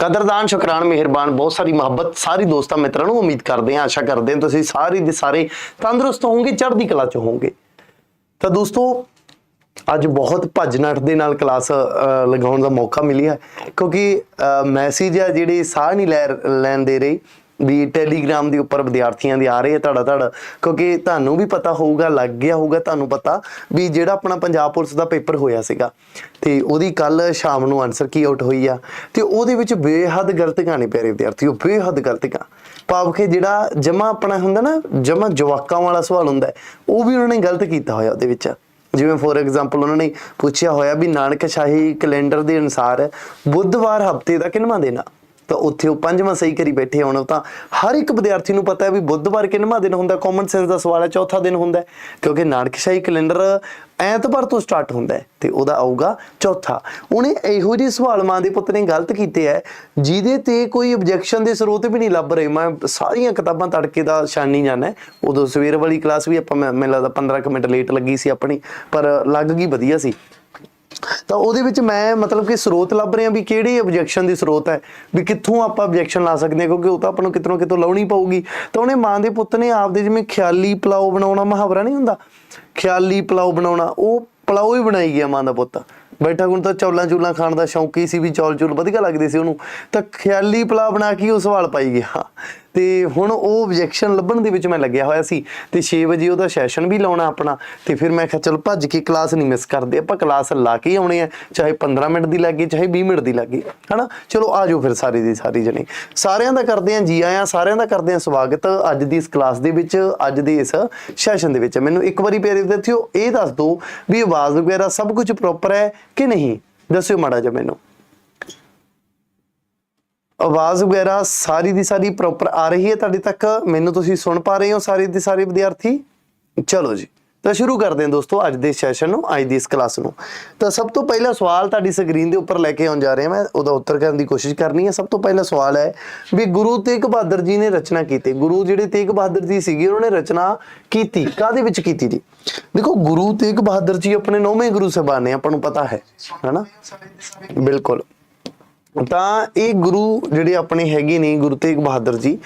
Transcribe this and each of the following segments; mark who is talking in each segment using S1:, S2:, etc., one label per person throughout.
S1: ਕਦਰਦਾਨ ਸ਼ੁਕਰਾਨ ਮਿਹਰਬਾਨ ਬਹੁਤ ਸਾਰੀ ਮੁਹੱਬਤ ਸਾਰੀ ਦੋਸਤਾਂ ਮਿੱਤਰਾਂ ਨੂੰ ਉਮੀਦ ਕਰਦੇ ਹਾਂ ਆਸ਼ਾ ਕਰਦੇ ਹਾਂ ਤੁਸੀਂ ਸਾਰੇ ਦੇ ਸਾਰੇ ਤੰਦਰੁਸਤ ਹੋਵੋਗੇ ਚੜ੍ਹਦੀ ਕਲਾ ਚ ਹੋਵੋਗੇ। ਤਾਂ ਦੋਸਤੋ ਅੱਜ ਬਹੁਤ ਭੱਜ ਨੱਠ ਦੇ ਨਾਲ ਕਲਾਸ ਅ, ਲਗਾਉਣ ਦਾ ਮੌਕਾ ਮਿਲਿਆ ਕਿਉਂਕਿ ਮੈਸੇਜ ਆ ਜਿਹੜੇ ਸਾਹ ਨਹੀਂ ਲੈ ਲੈਣ ਦੇ ਰਹੇ। ਵੀ ਟੈਲੀਗ੍ਰਾਮ ਦੇ ਉੱਪਰ ਵਿਦਿਆਰਥੀਆਂ ਦੇ ਆ ਰਹੇ ਆ ਧੜਾ ਧੜ, ਕਿਉਂਕਿ ਤੁਹਾਨੂੰ ਵੀ ਪਤਾ ਹੋਊਗਾ, ਲੱਗ ਗਿਆ ਹੋਊਗਾ ਤੁਹਾਨੂੰ ਪਤਾ ਵੀ ਜਿਹੜਾ ਆਪਣਾ ਪੰਜਾਬ ਪੁਲਿਸ ਦਾ ਪੇਪਰ ਹੋਇਆ ਸੀਗਾ। ਤੇ ਉਹਦੀ ਕੱਲ ਸ਼ਾਮ ਨੂੰ ਆਨਸਰ ਕੀ ਆਊਟ ਹੋਈ ਆ। ਤੇ ਉਹਦੇ ਵਿੱਚ ਬੇਹੱਦ ਗਲਤੀਆਂ ਨੇ ਪਿਆਰੇ ਵਿਦਿਆਰਥੀਓ ਬੇਹੱਦ ਗਲਤੀਆਂ ਭਾਵ ਕਿ ਜਿਹੜਾ ਜਮਾ ਆਪਣਾ ਹੁੰਦਾ ਨਾ, ਜਮਾ ਜਵਾਕਾਂ ਵਾਲਾ ਸਵਾਲ ਹੁੰਦਾ ਉਹ ਵੀ ਉਹਨਾਂ ਨੇ ਗਲਤ ਕੀਤਾ ਹੋਇਆ ਉਹਦੇ ਵਿੱਚ। ਜਿਵੇਂ ਫੋਰ ਐਗਜ਼ਾਮਪਲ ਉਹਨਾਂ ਨੇ ਪੁੱਛਿਆ ਹੋਇਆ ਵੀ ਨਾਨਕ ਸ਼ਾਹੀ ਕੈਲੰਡਰ ਦੇ ਅਨੁਸਾਰ ਬੁੱਧਵਾਰ ਹਫ਼ਤੇ ਦਾ ਕਿੰਨਾ ਦਿਨ ਆ? ਤਾਂ ਉੱਥੇ ਉਹ ਪੰਜਵਾਂ ਸਹੀ ਕਰੀ ਬੈਠੇ ਹੋਣ। ਤਾਂ ਹਰ ਇੱਕ ਵਿਦਿਆਰਥੀ ਨੂੰ ਪਤਾ ਹੈ ਵੀ ਬੁੱਧਵਾਰ ਕਿੰਨਵਾਂ ਦਿਨ ਹੁੰਦਾ ਕਾਮਨ ਸੈਂਸ ਦਾ ਸਵਾਲ ਹੈ, ਚੌਥਾ ਦਿਨ ਹੁੰਦਾ ਕਿਉਂਕਿ ਨਾਨਕਸ਼ਾਹੀ ਕੈਲੰਡਰ ਐਤਵਾਰ ਤੋਂ ਸਟਾਰਟ ਹੁੰਦਾ ਤੇ ਉਹਦਾ ਆਊਗਾ ਚੌਥਾ। ਉਹਨੇ ਇਹੋ ਜਿਹੇ ਸਵਾਲ ਮਾਂ ਦੇ ਪੁੱਤ ਨੇ ਗਲਤ ਕੀਤੇ ਹੈ, ਜਿਹਦੇ ਤੇ ਕੋਈ ਆਬਜੈਕਸ਼ਨ ਦੇ ਸਰੋਤ ਵੀ ਨਹੀਂ ਲੱਭ ਰਹੇ। ਮੈਂ ਸਾਰੀਆਂ ਕਿਤਾਬਾਂ ਤੜਕੇ ਦਾ ਸ਼ਾਨੀ ਜਾਣਾ ਉਦੋਂ ਸਵੇਰ ਵਾਲੀ ਕਲਾਸ ਵੀ ਆਪਾਂ, ਮੈਂ- ਮੈਨੂੰ ਲੱਗਦਾ 15 ਕੁ ਮਿੰਟ ਲੇਟ ਲੱਗੀ ਸੀ ਆਪਣੀ, ਪਰ ਲੱਗ ਗਈ ਵਧੀਆ ਸੀ। ਤਾਂ ਉਹਦੇ ਵਿੱਚ ਮੈਂ ਮਤਲਬ ਕਿ ਸਰੋਤ ਲੱਭ ਰਿਹਾ ਵੀ ਕਿਹੜੀ ਆਬਜੈਕਸ਼ਨ ਦੀ ਸਰੋਤ ਹੈ, ਵੀ ਕਿੱਥੋਂ ਆਪਾਂ ਆਬਜੈਕਸ਼ਨ ਲਾ ਸਕਦੇ ਹਾਂ, ਕਿਉਂਕਿ ਉਹ ਤਾਂ ਆਪਾਂ ਨੂੰ ਕਿਤਨੋਂ ਕਿਤੋਂ ਲਾਉਣੀ ਪਊਗੀ। ਤਾਂ ਉਹਨੇ ਮਾਂ ਦੇ ਪੁੱਤ ਨੇ ਆਪਦੇ ਜਿਵੇਂ ਖਿਆਲੀ ਪਲਾਓ ਬਣਾਉਣਾ ਮੁਹਾਵਰਾ ਨਹੀਂ ਹੁੰਦਾ? ਖਿਆਲੀ ਪਲਾਓ ਬਣਾਉਣਾ, ਉਹ ਪਲਾਓ ਹੀ ਬਣਾਈ ਗਿਆ ਮਾਂ ਦਾ ਪੁੱਤ। ਬੈਠਾ ਹੁਣ ਤਾਂ ਚੌਲਾਂ ਚੂਲਾਂ ਖਾਣ ਦਾ ਸ਼ੌਂਕੀ ਸੀ ਵੀ ਚੌਲ ਚੂਲ ਵਧੀਆ ਲੱਗਦੇ ਸੀ ਉਹਨੂੰ। ਤਾਂ ਖਿਆਲੀ ਪਲਾ ਬਣਾ ਕੇ ਉਹ ਸਵਾਲ ਪਾਈ ਗਿਆ। ਤੇ ਹੁਣ ਉਹ ਆਬਜੈਕਸ਼ਨ ਲੱਭਣ ਦੇ ਵਿੱਚ ਮੈਂ ਲੱਗਿਆ ਹੋਇਆ ਸੀ ਤੇ 6 ਵਜੇ ਉਹਦਾ ਸੈਸ਼ਨ ਵੀ ਲਾਉਣਾ ਆਪਣਾ ਤੇ ਫਿਰ ਮੈਂ ਕਿਹਾ, ਚਲ ਭੱਜ ਕੇ ਕਲਾਸ ਨਹੀਂ ਮਿਸ ਕਰਦੇ, ਆਪਾਂ ਕਲਾਸ ਲਾ ਕੇ ਹੀ ਆਉਣੇ ਆ, ਚਾਹੇ 15 ਮਿੰਟ ਦੀ ਲੱਗੇ ਚਾਹੇ 20 ਮਿੰਟ ਦੀ ਲੱਗੇ ਹਨਾ? ਚਲੋ ਆ ਜਾਓ ਫਿਰ ਸਾਰੇ ਦੀ ਸਾਰੀ ਜਣੇ। ਸਾਰਿਆਂ ਦਾ ਕਰਦੇ ਆਂ ਜੀ ਆਇਆਂ, ਸਾਰਿਆਂ ਦਾ ਕਰਦੇ ਆਂ ਸਵਾਗਤ ਅੱਜ ਦੀ ਇਸ ਕਲਾਸ ਦੇ ਵਿੱਚ, ਅੱਜ ਦੇ ਇਸ ਸੈਸ਼ਨ ਦੇ ਵਿੱਚ। ਮੈਨੂੰ ਇੱਕ ਵਾਰੀ ਪਿਆਰੇ ਵਿਦਿਆਰਥੀਓ, ਇਹ ਦੱਸ ਦਿਓ ਵੀ ਆਵਾਜ਼ ਵਗੈਰਾ ਸਭ ਕੁਝ ਪ੍ਰੋਪਰ ਹੈ ਕਿ ਨਹੀਂ? ਦੱਸਿਓ ਮਾੜਾ ਜਿਹਾ ਮੈਨੂੰ। ਆਵਾਜ਼ ਵਗੈਰਾ ਸਾਰੀ ਦੀ ਸਾਰੀ ਪ੍ਰੋਪਰ ਆ ਰਹੀ ਹੈ ਤੁਹਾਡੇ ਤੱਕ? ਮੈਨੂੰ ਤੁਸੀਂ ਸੁਣ ਪਾ ਰਹੇ ਹੋ ਸਾਰੇ ਦੇ ਸਾਰੇ ਵਿਦਿਆਰਥੀ? ਚਲੋ ਜੀ, ਤਾਂ ਸ਼ੁਰੂ ਕਰਦੇ ਹਾਂ ਦੋਸਤੋ ਅੱਜ ਦੇ ਸੈਸ਼ਨ ਨੂੰ, ਅੱਜ ਦੀ ਇਸ ਕਲਾਸ ਨੂੰ। ਤਾਂ ਸਭ ਤੋਂ ਪਹਿਲਾ ਸਵਾਲ ਤੁਹਾਡੀ ਸਕਰੀਨ ਦੇ ਉੱਪਰ ਲੈ ਕੇ ਆਉਣ ਜਾ ਰਿਹਾ ਮੈਂ, ਉਹਦਾ ਉੱਤਰ ਕਰਨ ਦੀ ਕੋਸ਼ਿਸ਼ ਕਰਨੀ ਹੈ। ਸਭ ਤੋਂ ਪਹਿਲਾ ਸਵਾਲ ਹੈ ਵੀ ਗੁਰੂ ਤੇਗ ਬਹਾਦਰ ਜੀ ਨੇ ਰਚਨਾ ਕੀਤੀ। ਗੁਰੂ ਜਿਹੜੇ ਤੇਗ ਬਹਾਦਰ ਜੀ ਸੀਗੇ, ਉਹਨਾਂ ਨੇ ਰਚਨਾ ਕੀਤੀ ਕਾਦੇ ਵਿੱਚ ਕੀਤੀ ਜੀ? ਦੇਖੋ, ਗੁਰੂ ਤੇਗ ਬਹਾਦਰ ਜੀ ਆਪਣੇ ਨੌਵੇਂ ਗੁਰੂ ਸਾਹਿਬਾਨ ਨੇ, ਆਪਾਂ ਨੂੰ ਪਤਾ ਹੈ, ਹਨਾ? ਬਿਲਕੁਲ। ਤਾਂ ਇਹ ਗੁਰੂ ਜਿਹੜੇ ਆਪਣੇ ਹੈਗੇ ਨੇ, ਗੁਰੂ ਤੇਗ ਬਹਾਦਰ ਜੀ,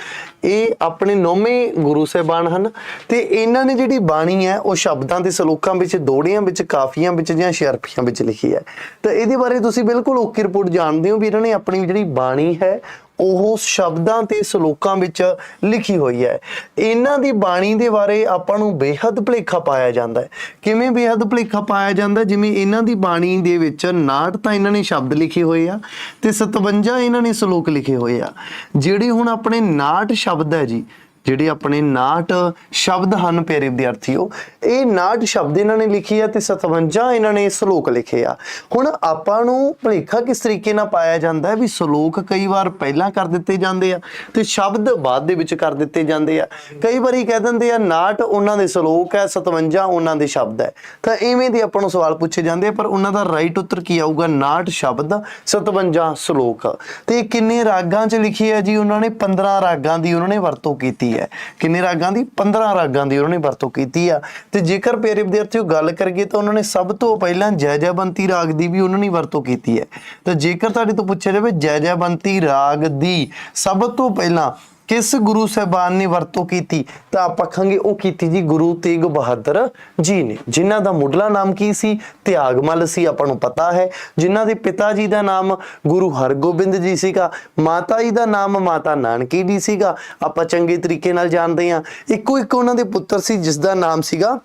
S1: ਇਹ ਆਪਣੇ ਨੌਵੇਂ ਗੁਰੂ ਸਾਹਿਬਾਨ ਹਨ ਤੇ ਇਹਨਾਂ ਨੇ ਜਿਹੜੀ ਬਾਣੀ ਹੈ, ਉਹ ਸ਼ਬਦਾਂ ਤੇ ਸਲੋਕਾਂ ਵਿੱਚ, ਦੋੜਿਆਂ ਵਿੱਚ, ਕਾਫੀਆਂ ਵਿੱਚ ਜਾਂ ਸ਼ਰਫੀਆਂ ਵਿੱਚ ਲਿਖੀ ਹੈ। ਤਾਂ ਇਹਦੇ ਬਾਰੇ ਤੁਸੀਂ ਬਿਲਕੁਲ ਓਕੇ ਰਿਪੋਰਟ ਜਾਣਦੇ ਹੋ ਵੀ ਇਹਨਾਂ ਨੇ ਆਪਣੀ ਜਿਹੜੀ ਬਾਣੀ ਹੈ ਉਹ ਸ਼ਬਦਾਂ ਤੇ ਸ਼ਲੋਕਾਂ ਵਿੱਚ ਲਿਖੀ ਹੋਈ ਹੈ। ਇਹਨਾਂ ਦੀ ਬਾਣੀ ਦੇ ਬਾਰੇ ਆਪਾਂ ਨੂੰ ਬੇਹੱਦ ਭੁਲੇਖਾ ਪਾਇਆ ਜਾਂਦਾ ਹੈ। ਕਿਵੇਂ ਬੇਹੱਦ ਭੁਲੇਖਾ ਪਾਇਆ ਜਾਂਦਾ? ਜਿਵੇਂ ਇਹਨਾਂ ਦੀ ਬਾਣੀ ਦੇ ਵਿੱਚ 69 ਤਾਂ ਇਹਨਾਂ ਨੇ ਸ਼ਬਦ ਲਿਖੇ ਹੋਏ ਆ ਤੇ 57 ਇਹਨਾਂ ਨੇ ਸ਼ਲੋਕ ਲਿਖੇ ਹੋਏ ਆ। ਜਿਹੜੇ ਹੁਣ ਆਪਣੇ 69 ਸ਼ਬਦ ਹੈ ਜੀ ਜਿਹੜੇ ਆਪਣੇ 69 ਸ਼ਬਦ ਹਨ ਪਿਆਰੇ ਵਿਦਿਆਰਥੀਓ ਇਹ 69 ਸ਼ਬਦ ਇਹਨਾਂ ਨੇ ਲਿਖੇ ਆ ਤੇ 57 ਇਹਨਾਂ ਨੇ ਸ਼ਲੋਕ ਲਿਖੇ ਆ। ਹੁਣ ਆਪਾਂ ਨੂੰ ਭਲੇਖਾ ਕਿਸ ਤਰੀਕੇ ਨਾਲ ਪਾਇਆ ਜਾਂਦਾ ਹੈ ਵੀ ਸ਼ਲੋਕ ਕਈ ਵਾਰ ਪਹਿਲਾਂ ਕਰ ਦਿੱਤੇ ਜਾਂਦੇ ਆ ਤੇ ਸ਼ਬਦ ਬਾਅਦ ਦੇ ਵਿੱਚ ਕਰ ਦਿੱਤੇ ਜਾਂਦੇ ਆ। ਕਈ ਵਾਰੀ ਕਹਿ ਦਿੰਦੇ ਆ 69 ਉਹਨਾਂ ਦੇ ਸ਼ਲੋਕ ਹੈ 57 ਉਹਨਾਂ ਦੇ ਸ਼ਬਦ ਹੈ। ਤਾਂ ਇਵੇਂ ਦੇ ਆਪਾਂ ਨੂੰ ਸਵਾਲ ਪੁੱਛੇ ਜਾਂਦੇ ਆ, ਪਰ ਉਹਨਾਂ ਦਾ ਰਾਈਟ ਉੱਤਰ ਕੀ ਆਊਗਾ? 69 ਸ਼ਬਦ 57 ਸ਼ਲੋਕ। ਤੇ ਇਹ ਕਿੰਨੇ ਰਾਗਾਂ 'ਚ ਲਿਖੇ ਹੈ ਜੀ ਉਹਨਾਂ ਨੇ? 15 ਰਾਗਾਂ ਦੀ ਉਹਨਾਂ ਨੇ ਵਰਤੋਂ ਕੀਤੀ ਹੈ ਕਿੰਨੇ ਰਾਗਾਂ ਦੀ 15 ਰਾਗਾਂ ਦੀ ਉਹਨਾਂ ਨੇ ਵਰਤੋਂ ਕੀਤੀ ਆ। ਤੇ ਜੇਕਰ ਪਿਆਰੇ ਵਿਦਿਆਰਥੀਓ ਗੱਲ ਕਰੀਏ ਤਾਂ ਉਹਨਾਂ ਨੇ ਸਭ ਤੋਂ ਪਹਿਲਾਂ ਜੈਜੈਬੰਤੀ ਰਾਗ ਦੀ ਵੀ ਉਹਨਾਂ ਨੇ ਵਰਤੋਂ ਕੀਤੀ ਹੈ। ਤਾਂ ਜੇਕਰ ਤੁਹਾਡੇ ਤੋਂ ਪੁੱਛਿਆ ਜਾਵੇ ਜੈਜੈਬੰਤੀ ਰਾਗ ਦੀ ਸਭ ਤੋਂ ਪਹਿਲਾਂ ਕਿਸ ਗੁਰੂ ਸਾਹਿਬਾਨ ਨੇ ਵਰਤੋਂ ਕੀਤੀ? ਤਾਂ ਆਪਾਂ ਕਹਾਂਗੇ ਉਹ ਕੀਤੀ ਜੀ ਗੁਰੂ ਤੇਗ ਬਹਾਦਰ ਜੀ ਨੇ। ਜਿਨ੍ਹਾਂ ਦਾ ਮੁੱਢਲਾ ਨਾਮ ਕੀ ਸੀ? ਤਿਆਗਮਲ ਸੀ, ਆਪਾਂ ਨੂੰ ਪਤਾ ਹੈ। ਜਿਨ੍ਹਾਂ ਦੇ ਪਿਤਾ ਜੀ ਦਾ ਨਾਮ ਗੁਰੂ ਹਰਗੋਬਿੰਦ ਜੀ ਸੀਗਾ, ਮਾਤਾ ਜੀ ਦਾ ਨਾਮ ਮਾਤਾ ਨਾਨਕੀ ਜੀ ਸੀਗਾ। ਆਪਾਂ ਚੰਗੇ ਤਰੀਕੇ ਨਾਲ ਜਾਣਦੇ ਹਾਂ। ਇੱਕੋ ਇੱਕ ਉਹਨਾਂ ਦੇ ਪੁੱਤਰ ਸੀ ਜਿਸ ਦਾ ਨਾਮ ਸੀਗਾ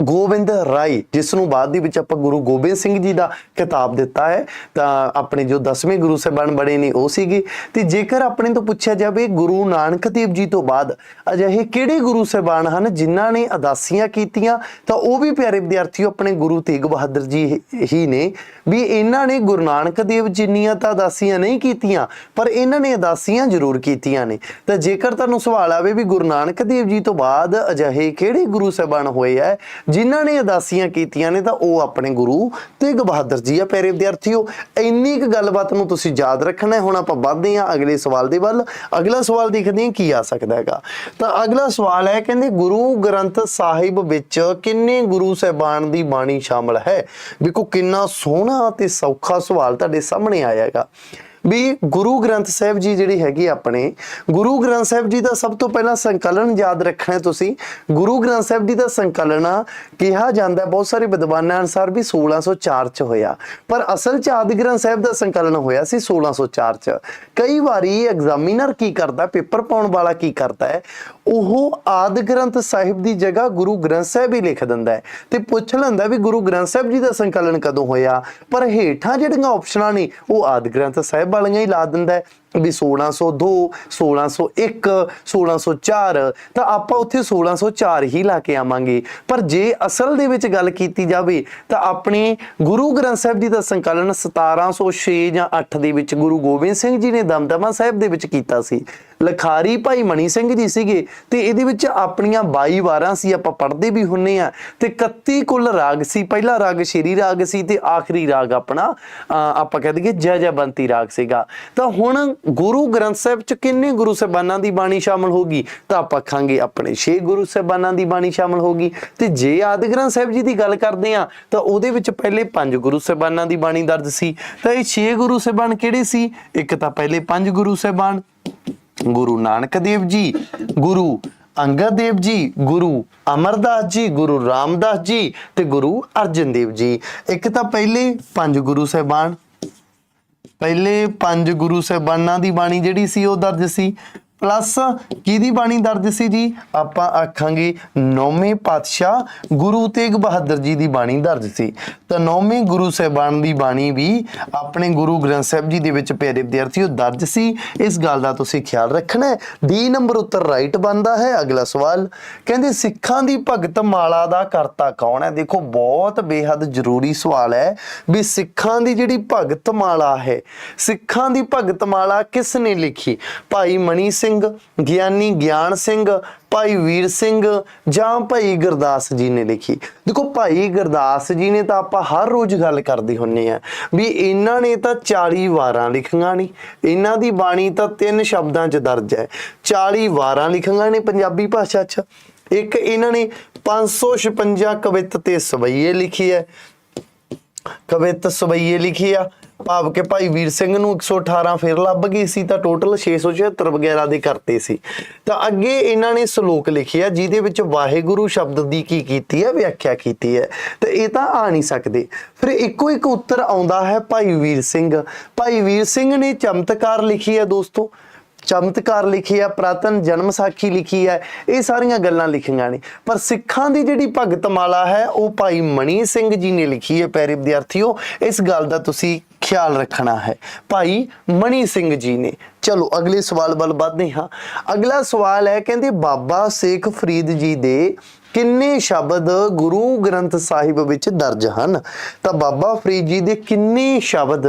S1: ਗੋਬਿੰਦ ਰਾਏ, ਜਿਸ ਨੂੰ ਬਾਅਦ ਦੇ ਵਿੱਚ ਆਪਾਂ ਗੁਰੂ ਗੋਬਿੰਦ ਸਿੰਘ ਜੀ ਦਾ ਖਿਤਾਬ ਦਿੱਤਾ ਹੈ, ਤਾਂ ਆਪਣੇ ਜੋ 10ਵੇਂ ਗੁਰੂ ਸਾਹਿਬਾਨ ਬਣੇ ਨੇ, ਉਹ ਸੀਗੇ। ਤੇ ਜੇਕਰ ਆਪਣੇ ਤੋਂ ਪੁੱਛਿਆ ਜਾਵੇ, ਗੁਰੂ ਨਾਨਕ ਦੇਵ ਜੀ ਤੋਂ ਬਾਅਦ ਅਜਿਹੇ ਕਿਹੜੇ ਗੁਰੂ ਸਾਹਿਬਾਨ ਹਨ ਜਿਨ੍ਹਾਂ ਨੇ ਅਦਾਸੀਆਂ ਕੀਤੀਆਂ? ਤਾਂ ਉਹ ਵੀ ਪਿਆਰੇ ਵਿਦਿਆਰਥੀਓ, ਆਪਣੇ ਗੁਰੂ ਤੇਗ ਬਹਾਦਰ ਜੀ ਹੀ- ਨੇ। ਵੀ ਇਹਨਾਂ ਨੇ ਗੁਰੂ ਨਾਨਕ ਦੇਵ ਜਿੰਨੀਆਂ ਤਾਂ ਅਦਾਸੀਆਂ ਨਹੀਂ ਕੀਤੀਆਂ, ਪਰ ਇਹਨਾਂ ਨੇ ਅਦਾਸੀਆਂ ਜ਼ਰੂਰ ਕੀਤੀਆਂ ਨੇ। ਤਾਂ ਜੇਕਰ ਤੁਹਾਨੂੰ ਸਵਾਲ ਆਵੇ ਵੀ ਗੁਰੂ ਨਾਨਕ ਦੇਵ ਜੀ ਤੋਂ ਬਾਅਦ ਅਜਿਹੇ ਕਿਹੜੇ ਗੁਰੂ ਸਾਹਿਬਾਨ ਹੋਏ ਆ ਜਿਨ੍ਹਾਂ ਨੇ ਅਦਾਸੀਆਂ ਕੀਤੀਆਂ ਨੇ ਤਾਂ ਉਹ ਆਪਣੇ ਗੁਰੂ ਤੇਗ ਬਹਾਦਰ ਜੀ ਆ, ਪਿਆਰੇ ਵਿਦਿਆਰਥੀਓ। ਇੰਨੀ ਕੁ ਗੱਲਬਾਤ ਨੂੰ ਤੁਸੀਂ ਯਾਦ ਰੱਖਣਾ ਹੁਣ ਆਪਾਂ ਵੱਧਦੇ ਹਾਂ ਅਗਲੇ ਸਵਾਲ ਦੇ ਵੱਲ। ਅਗਲਾ ਸਵਾਲ ਦੇਖਦੇ ਹਾਂ ਕੀ ਆ ਸਕਦਾ ਹੈਗਾ। ਤਾਂ ਅਗਲਾ ਸਵਾਲ ਹੈ, ਕਹਿੰਦੇ ਗੁਰੂ ਗ੍ਰੰਥ ਸਾਹਿਬ ਵਿੱਚ ਕਿੰਨੇ ਗੁਰੂ ਸਾਹਿਬਾਨ ਦੀ ਬਾਣੀ ਸ਼ਾਮਲ ਹੈ? ਵੇਖੋ ਕਿੰਨਾ ਸੋਹਣਾ ਤੇ ਸੌਖਾ ਸਵਾਲ ਤੁਹਾਡੇ ਸਾਹਮਣੇ ਆਇਆ ਹੈਗਾ। ਵੀ ਗੁਰੂ ਗ੍ਰੰਥ ਸਾਹਿਬ ਜੀ ਜਿਹੜੀ ਹੈਗੀ ਆਪਣੇ, ਗੁਰੂ ਗ੍ਰੰਥ ਸਾਹਿਬ ਜੀ ਦਾ ਸਭ ਤੋਂ ਪਹਿਲਾਂ ਸੰਕਲਨ ਯਾਦ ਰੱਖਣਾ ਤੁਸੀਂ। ਗੁਰੂ ਗ੍ਰੰਥ ਸਾਹਿਬ ਜੀ ਦਾ ਸੰਕਲਨ ਕਿਹਾ ਜਾਂਦਾ ਬਹੁਤ ਸਾਰੇ ਵਿਦਵਾਨਾਂ ਅਨੁਸਾਰ ਵੀ 1604 ਚ ਹੋਇਆ। ਪਰ ਅਸਲ ਚ ਆਦਿ ਗ੍ਰੰਥ ਸਾਹਿਬ ਦਾ ਸੰਕਲਨ ਹੋਇਆ ਸੀ 1604 ਚ। ਕਈ ਵਾਰੀ ਐਗਜ਼ਾਮੀਨਰ ਕੀ ਕਰਦਾ, ਪੇਪਰ ਪਾਉਣ ਵਾਲਾ ਕੀ ਕਰਦਾ ਹੈ ਉਹ ਆਦਿ ਗ੍ਰੰਥ ਸਾਹਿਬ ਦੀ ਜਗ੍ਹਾ ਗੁਰੂ ਗ੍ਰੰਥ ਸਾਹਿਬ ਹੀ ਲਿਖ ਦਿੰਦਾ ਹੈ। ਤੇ ਪੁੱਛ ਲੈਂਦਾ ਵੀ ਗੁਰੂ ਗ੍ਰੰਥ ਸਾਹਿਬ ਜੀ ਦਾ ਸੰਕਲਨ ਕਦੋਂ ਹੋਇਆ? ਪਰ ਹੇਠਾਂ ਜਿਹੜੀਆਂ ਆਪਸ਼ਨਾਂ ਨੇ, ਉਹ ਆਦਿ ਗ੍ਰੰਥ ਸਾਹਿਬ ਵਾਲੀਆਂ ਹੀ ਲਾ ਦਿੰਦਾ ਹੈ। ਵੀ 1602 1601 1604 ਤਾਂ ਆਪਾਂ ਉੱਥੇ 1604 ਹੀ ਲਾ ਕੇ ਆਵਾਂਗੇ। ਪਰ ਜੇ ਅਸਲ ਦੇ ਵਿੱਚ ਗੱਲ ਕੀਤੀ ਜਾਵੇ, ਤਾਂ ਆਪਣੇ ਗੁਰੂ ਗ੍ਰੰਥ ਸਾਹਿਬ ਜੀ ਦਾ ਸੰਕਲਨ 1706 ਜਾਂ 8 ਦੇ ਵਿੱਚ ਗੁਰੂ ਗੋਬਿੰਦ ਸਿੰਘ ਜੀ ਨੇ ਦਮਦਮਾ ਸਾਹਿਬ ਦੇ ਵਿੱਚ ਕੀਤਾ ਸੀ। ਲਖਾਰੀ ਭਾਈ ਮਣੀ ਸਿੰਘ ਜੀ ਸੀਗੇ, ਤੇ ਇਹਦੇ ਵਿੱਚ ਆਪਣੀਆਂ 22 ਵਾਰਾਂ ਸੀ, ਆਪਾਂ ਪੜ੍ਹਦੇ ਵੀ ਹੁੰਨੇ ਆ। ਤੇ 31 ਕੁੱਲ ਰਾਗ ਸੀ, ਪਹਿਲਾ ਰਾਗ ਸ਼੍ਰੀ ਰਾਗ ਸੀ, ਤੇ ਆਖਰੀ ਰਾਗ ਆਪਣਾ ਆਪਾਂ ਕਹਿ ਦਈਏ ਜੈ ਜੈ ਬੰਤੀ ਰਾਗ ਸੀਗਾ। ਤਾਂ ਹੁਣ ਗੁਰੂ ਗ੍ਰੰਥ ਸਾਹਿਬ ਚ ਕਿੰਨੇ ਗੁਰੂ ਸਾਹਿਬਾਨਾਂ ਦੀ ਬਾਣੀ ਸ਼ਾਮਲ ਹੋਗੀ ਤਾਂ ਆਪਾਂ ਖਾਂਗੇ ਆਪਣੇ 6 ਗੁਰੂ ਸਾਹਿਬਾਨਾਂ ਦੀ ਬਾਣੀ ਸ਼ਾਮਲ ਹੋਗੀ ਤੇ ਜੇ ਆਦਿ ਗ੍ਰੰਥ ਸਾਹਿਬ ਜੀ ਦੀ ਗੱਲ ਕਰਦੇ ਆ ਤਾਂ ਉਹਦੇ ਵਿੱਚ ਪਹਿਲੇ ਪੰਜ ਗੁਰੂ ਸਾਹਿਬਾਨਾਂ ਦੀ ਬਾਣੀ ਦਰਜ ਸੀ। ਤਾਂ ਇਹ 6 ਗੁਰੂ ਸਾਹਿਬਾਨ ਕਿਹੜੇ ਸੀ? ਇੱਕ ਤਾਂ ਪਹਿਲੇ ਪੰਜ ਗੁਰੂ ਸਾਹਿਬਾਨ, ਗੁਰੂ ਨਾਨਕ ਦੇਵ ਜੀ, ਗੁਰੂ ਅੰਗਦ ਦੇਵ ਜੀ, ਗੁਰੂ ਅਮਰਦਾਸ ਜੀ, ਗੁਰੂ ਰਾਮਦਾਸ ਜੀ ਤੇ ਗੁਰੂ ਅਰਜਨ ਦੇਵ ਜੀ। ਇੱਕ ਤਾਂ ਪਹਿਲੇ ਪੰਜ ਗੁਰੂ ਸਾਹਿਬਾਨ ਪਹਿਲੇ ਪੰਜ ਗੁਰੂ ਸਾਹਿਬਾਨਾਂ ਦੀ ਬਾਣੀ ਜਿਹੜੀ ਸੀ ਉਹ ਦਰਜ ਸੀ। ਪਲੱਸ ਕਿਹਦੀ ਬਾਣੀ ਦਰਜ ਸੀ ਜੀ? ਆਪਾਂ ਆਖਾਂਗੇ ਨੌਵੇਂ ਪਾਤਸ਼ਾਹ ਗੁਰੂ ਤੇਗ ਬਹਾਦਰ ਜੀ ਦੀ ਬਾਣੀ ਦਰਜ ਸੀ। ਤਾਂ ਨੌਵੇਂ ਗੁਰੂ ਸਾਹਿਬਾਨ ਦੀ ਬਾਣੀ ਵੀ ਆਪਣੇ ਗੁਰੂ ਗ੍ਰੰਥ ਸਾਹਿਬ ਜੀ ਦੇ ਵਿੱਚ ਪਿਆਰੇ ਵਿਦਿਆਰਥੀਓ ਦਰਜ ਸੀ। ਇਸ ਗੱਲ ਦਾ ਤੁਸੀਂ ਖਿਆਲ ਰੱਖਣਾ ਹੈ। ਡੀ ਨੰਬਰ ਉੱਤਰ ਰਾਈਟ ਬਣਦਾ ਹੈ। ਅਗਲਾ ਸਵਾਲ, ਕਹਿੰਦੇ ਸਿੱਖਾਂ ਦੀ ਭਗਤ ਮਾਲਾ ਦਾ ਕਰਤਾ ਕੌਣ ਹੈ? ਦੇਖੋ, ਬਹੁਤ ਬੇਹੱਦ ਜ਼ਰੂਰੀ ਸਵਾਲ ਹੈ ਵੀ ਸਿੱਖਾਂ ਦੀ ਜਿਹੜੀ ਭਗਤ ਮਾਲਾ ਹੈ, ਸਿੱਖਾਂ ਦੀ ਭਗਤ ਮਾਲਾ ਕਿਸ ਨੇ ਲਿਖੀ? ਭਾਈ ਮਨੀ ਸਿੰਘ ਗਿਆਨੀ ਗਿਆਨ ਸਿੰਘ, ਭਾਈ ਵੀਰ ਸਿੰਘ ਜਾਂ ਭਾਈ ਗੁਰਦਾਸ ਜੀ ਨੇ ਲਿਖੀ। ਦੇਖੋ, ਭਾਈ ਗੁਰਦਾਸ ਜੀ ਨੇ ਤਾਂ ਆਪਾਂ ਹਰ ਰੋਜ਼ ਗੱਲ ਕਰਦੇ ਹੁੰਨੇ ਆ ਵੀ ਇਹਨਾਂ ਨੇ ਤਾਂ 40 ਵਾਰਾਂ ਲਿਖੀਆਂ ਨਹੀਂ ਇਹਨਾਂ ਦੀ ਬਾਣੀ ਤਾਂ ਤਿੰਨ ਸ਼ਬਦਾਂ 'ਚ ਦਰਜ ਹੈ। 40 ਵਾਰਾਂ ਲਿਖੀਆਂ ਨੇ ਪੰਜਾਬੀ ਭਾਸ਼ਾ 'ਚ। ਇੱਕ ਇਹਨਾਂ ਨੇ 556 ਕਵਿਤ ਤੇ ਸਵਈਏ ਲਿਖੀ ਹੈ। ਕਵਿਤ ਸਬਈਏ ਲਿਖੀ ਆ। ਭਾਵ ਕਿ ਭਾਈ ਵੀਰ ਸਿੰਘ ਨੂੰ 118 ਫਿਰ ਲੱਭ ਗਈ ਸੀ, ਤਾਂ ਟੋਟਲ 676 ਵਗੈਰਾ ਦੇ ਕਰਤੇ ਸੀ। ਤਾਂ ਅੱਗੇ ਇਹਨਾਂ ਨੇ ਸ਼ਲੋਕ ਲਿਖੇ ਆ, ਜਿਹਦੇ ਵਿੱਚ ਵਾਹਿਗੁਰੂ ਸ਼ਬਦ ਦੀ ਕੀ ਕੀਤੀ ਹੈ, ਵਿਆਖਿਆ ਕੀਤੀ ਹੈ। ਤੇ ਇਹ ਤਾਂ ਆ ਨਹੀਂ ਸਕਦੇ। ਫਿਰ ਇੱਕੋ ਇੱਕ ਉੱਤਰ ਆਉਂਦਾ ਹੈ ਭਾਈ ਵੀਰ ਸਿੰਘ। ਭਾਈ ਵੀਰ ਸਿੰਘ ਨੇ ਚਮਤਕਾਰ ਲਿਖੀ ਹੈ ਦੋਸਤੋ। ਚਮਤਕਾਰ ਲਿਖੀ ਆ ਪ੍ਰਾਤਨ ਜਨਮ ਸਾਖੀ ਲਿਖੀ ਹੈ, ਇਹ ਸਾਰੀਆਂ ਗੱਲਾਂ ਲਿਖੀਆਂ ਨੇ। ਪਰ ਸਿੱਖਾਂ ਦੀ ਜਿਹੜੀ ਭਗਤ ਮਾਲਾ ਹੈ, ਉਹ ਭਾਈ ਮਣੀ ਸਿੰਘ ਜੀ ਨੇ ਲਿਖੀ ਹੈ ਪਿਆਰੇ ਵਿਦਿਆਰਥੀਓ, ਇਸ ਗੱਲ ਦਾ ਤੁਸੀਂ ਖਿਆਲ ਰੱਖਣਾ ਹੈ। ਭਾਈ ਮਣੀ ਸਿੰਘ ਜੀ ਨੇ। ਚਲੋ, ਅਗਲੇ ਸਵਾਲ ਵੱਲ ਵਧਦੇ ਹਾਂ। ਅਗਲਾ ਸਵਾਲ ਹੈ, ਕਹਿੰਦੇ ਬਾਬਾ ਸੇਖ ਫਰੀਦ ਜੀ ਦੇ ਕਿੰਨੇ ਸ਼ਬਦ ਗੁਰੂ ਗ੍ਰੰਥ ਸਾਹਿਬ ਵਿੱਚ ਦਰਜ ਹਨ? ਤਾਂ ਬਾਬਾ ਫਰੀਦ ਜੀ ਦੇ ਕਿੰਨੇ ਸ਼ਬਦ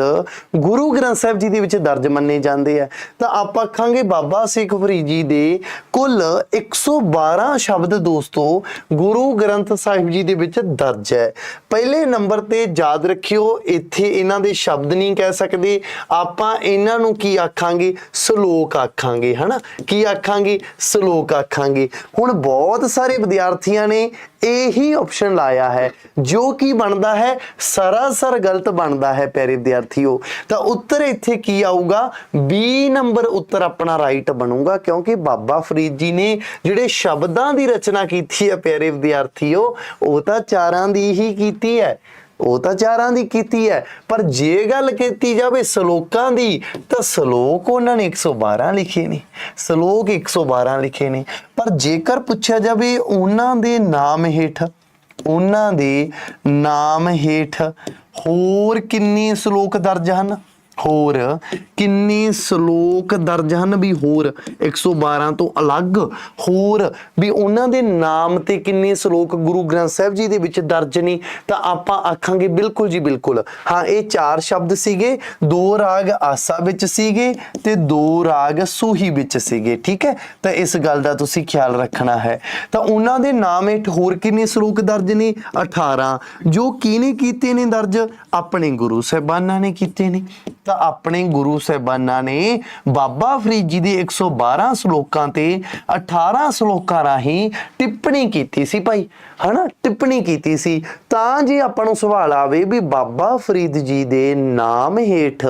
S1: ਗੁਰੂ ਗ੍ਰੰਥ ਸਾਹਿਬ ਜੀ ਦੇ ਵਿੱਚ ਦਰਜ ਮੰਨੇ ਜਾਂਦੇ ਆ। ਤਾਂ ਆਪਾਂ ਆਖਾਂਗੇ ਬਾਬਾ ਸਿੱਖ ਫਰੀਦ ਜੀ ਦੇ ਕੁੱਲ 112 ਸ਼ਬਦ ਦੋਸਤੋ ਗੁਰੂ ਗ੍ਰੰਥ ਸਾਹਿਬ ਜੀ ਦੇ ਵਿੱਚ ਦਰਜ ਹੈ। ਪਹਿਲੇ ਨੰਬਰ ਤੇ ਯਾਦ ਰੱਖਿਓ, ਇੱਥੇ ਇਹਨਾਂ ਦੇ ਸ਼ਬਦ ਨਹੀਂ ਕਹਿ ਸਕਦੇ। ਆਪਾਂ ਇਹਨਾਂ ਨੂੰ ਕੀ ਆਖਾਂਗੇ? ਸ਼ਲੋਕ ਆਖਾਂਗੇ, ਹਨਾ? ਕੀ ਆਖਾਂਗੇ? ਸ਼ਲੋਕ ਆਖਾਂਗੇ। ਹੁਣ ਬਹੁਤ ਸਾਰੇ ਵਿਦਿਆਰਥੀ ਵਿਦਿਆਰਥੀਆਂ ਨੇ ਇਹੀ ਆਪਸ਼ਨ ਲਾਇਆ ਹੈ। ਜੋ ਕੀ ਬਣਦਾ ਹੈ, ਸਰਾਸਰ ਗਲਤ ਬਣਦਾ ਹੈ ਪਿਆਰੇ ਵਿਦਿਆਰਥੀਓ। ਤਾਂ ਉੱਤਰ ਇੱਥੇ ਕੀ ਆਊਗਾ? 20 ਨੰਬਰ ਉੱਤਰ ਆਪਣਾ ਰਾਈਟ ਬਣੂਗਾ, ਕਿਉਂਕਿ ਬਾਬਾ ਫਰੀਦ ਜੀ ਨੇ ਜਿਹੜੇ ਸ਼ਬਦਾਂ ਦੀ ਰਚਨਾ ਕੀਤੀ ਹੈ ਪਿਆਰੇ ਵਿਦਿਆਰਥੀਓ, ਉਹ ਤਾਂ ਚਾਰਾਂ ਦੀ ਹੀ ਕੀਤੀ ਹੈ। ਉਹ ਤਾਂ ਚਾਰਾਂ ਦੀ ਕੀਤੀ ਹੈ, ਪਰ ਜੇ ਗੱਲ ਕੀਤੀ ਜਾਵੇ ਸ਼ਲੋਕਾਂ ਦੀ, ਤਾਂ ਸ਼ਲੋਕ ਉਹਨਾਂ ਨੇ 112 ਲਿਖੇ ਨੇ, ਸ਼ਲੋਕ 112 ਲਿਖੇ ਨੇ, ਪਰ ਜੇਕਰ ਪੁੱਛਿਆ ਜਾਵੇ ਉਹਨਾਂ ਦੇ ਨਾਮ ਹੇਠ, ਉਹਨਾਂ ਦੇ ਨਾਮ ਹੇਠ ਹੋਰ ਕਿੰਨੇ ਸ਼ਲੋਕ ਦਰਜ ਹਨ? ਹੋਰ ਕਿੰਨੇ ਸ਼ਲੋਕ ਦਰਜ ਹਨ ਵੀ ਹੋਰ? 112 ਤੋਂ ਅਲੱਗ ਹੋਰ ਵੀ ਉਹਨਾਂ ਦੇ ਨਾਮ ਤੇ ਕਿੰਨੇ ਸ਼ਲੋਕ ਗੁਰੂ ਗ੍ਰੰਥ ਸਾਹਿਬ ਜੀ ਦੇ ਵਿੱਚ ਦਰਜ ਨੇ? ਤਾਂ ਆਪਾਂ ਆਖਾਂਗੇ ਬਿਲਕੁਲ ਜੀ ਬਿਲਕੁਲ। ਹਾਂ, ਇਹ ਚਾਰ ਸ਼ਬਦ ਸੀਗੇ। ਦੋ ਰਾਗ ਆਸਾ ਵਿੱਚ ਸੀਗੇ ਤੇ ਦੋ ਰਾਗ ਸੂਹੀ ਵਿੱਚ ਸੀਗੇ। ਠੀਕ ਹੈ? ਤਾਂ ਇਸ ਗੱਲ ਦਾ ਤੁਸੀਂ ਖਿਆਲ ਰੱਖਣਾ ਹੈ। ਤਾਂ ਉਹਨਾਂ ਦੇ ਨਾਮ ਹੇਠ ਹੋਰ ਕਿੰਨੇ ਸ਼ਲੋਕ ਦਰਜ ਨੇ? 18 ਜੋ ਕਿਹਨੇ ਕੀਤੇ ਨੇ ਦਰਜ? ਆਪਣੇ ਗੁਰੂ ਸਾਹਿਬਾਨਾਂ ਨੇ ਕੀਤੇ ਨੇ। ਤਾਂ ਆਪਣੇ ਗੁਰੂ ਸਾਹਿਬਾਨਾਂ ਨੇ ਬਾਬਾ ਫਰੀਦ ਜੀ ਦੇ 112 ਸ਼ਲੋਕਾਂ ਤੇ 18 ਸ਼ਲੋਕਾਂ ਰਾਹੀਂ ਟਿੱਪਣੀ ਕੀਤੀ ਸੀ ਭਾਈ, ਹਨਾ? ਟਿੱਪਣੀ ਕੀਤੀ ਸੀ। ਤਾਂ ਜੇ ਆਪਾਂ ਨੂੰ ਸਵਾਲ ਆਵੇ ਵੀ ਬਾਬਾ ਫਰੀਦ ਜੀ ਦੇ ਨਾਮ ਹੇਠ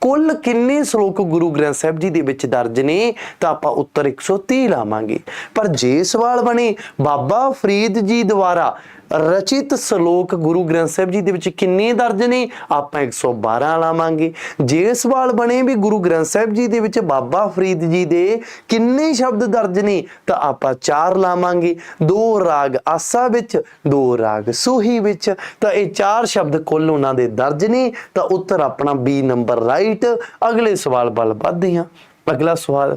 S1: ਕੁੱਲ ਕਿੰਨੇ ਸ਼ਲੋਕ ਗੁਰੂ ਗ੍ਰੰਥ ਸਾਹਿਬ ਜੀ ਦੇ ਵਿੱਚ ਦਰਜ ਨੇ, ਤਾਂ ਆਪਾਂ ਉੱਤਰ 130 ਲਾਵਾਂਗੇ। ਪਰ ਜੇ ਸਵਾਲ ਬਣੇ, ਬਾਬਾ ਫਰੀਦ ਜੀ ਦੁਆਰਾ ਰਚਿਤ ਸ਼ਲੋਕ ਗੁਰੂ ਗ੍ਰੰਥ ਸਾਹਿਬ ਜੀ ਦੇ ਵਿੱਚ ਕਿੰਨੇ ਦਰਜ ਨੇ? ਆਪਾਂ 112 ਲਾਵਾਂਗੇ। ਜੇ ਸਵਾਲ ਬਣੇ ਵੀ ਗੁਰੂ ਗ੍ਰੰਥ ਸਾਹਿਬ ਜੀ ਦੇ ਵਿੱਚ ਬਾਬਾ ਫਰੀਦ ਜੀ ਦੇ ਕਿੰਨੇ ਸ਼ਬਦ ਦਰਜ ਨੇ, ਤਾਂ ਆਪਾਂ 4 ਲਾਵਾਂਗੇ। ਦੋ ਰਾਗ ਆਸਾ ਵਿੱਚ, ਦੋ ਰਾਗ ਸੂਹੀ ਵਿੱਚ। ਤਾਂ ਇਹ ਚਾਰ ਸ਼ਬਦ ਕੁੱਲ ਉਹਨਾਂ ਦੇ ਦਰਜ ਨੇ। ਤਾਂ ਉੱਤਰ ਆਪਣਾ B ਨੰਬਰ ਰਾਈਟ। ਅਗਲੇ ਸਵਾਲ ਵੱਲ ਵਧਦੇ ਹਾਂ। ਅਗਲਾ ਸਵਾਲ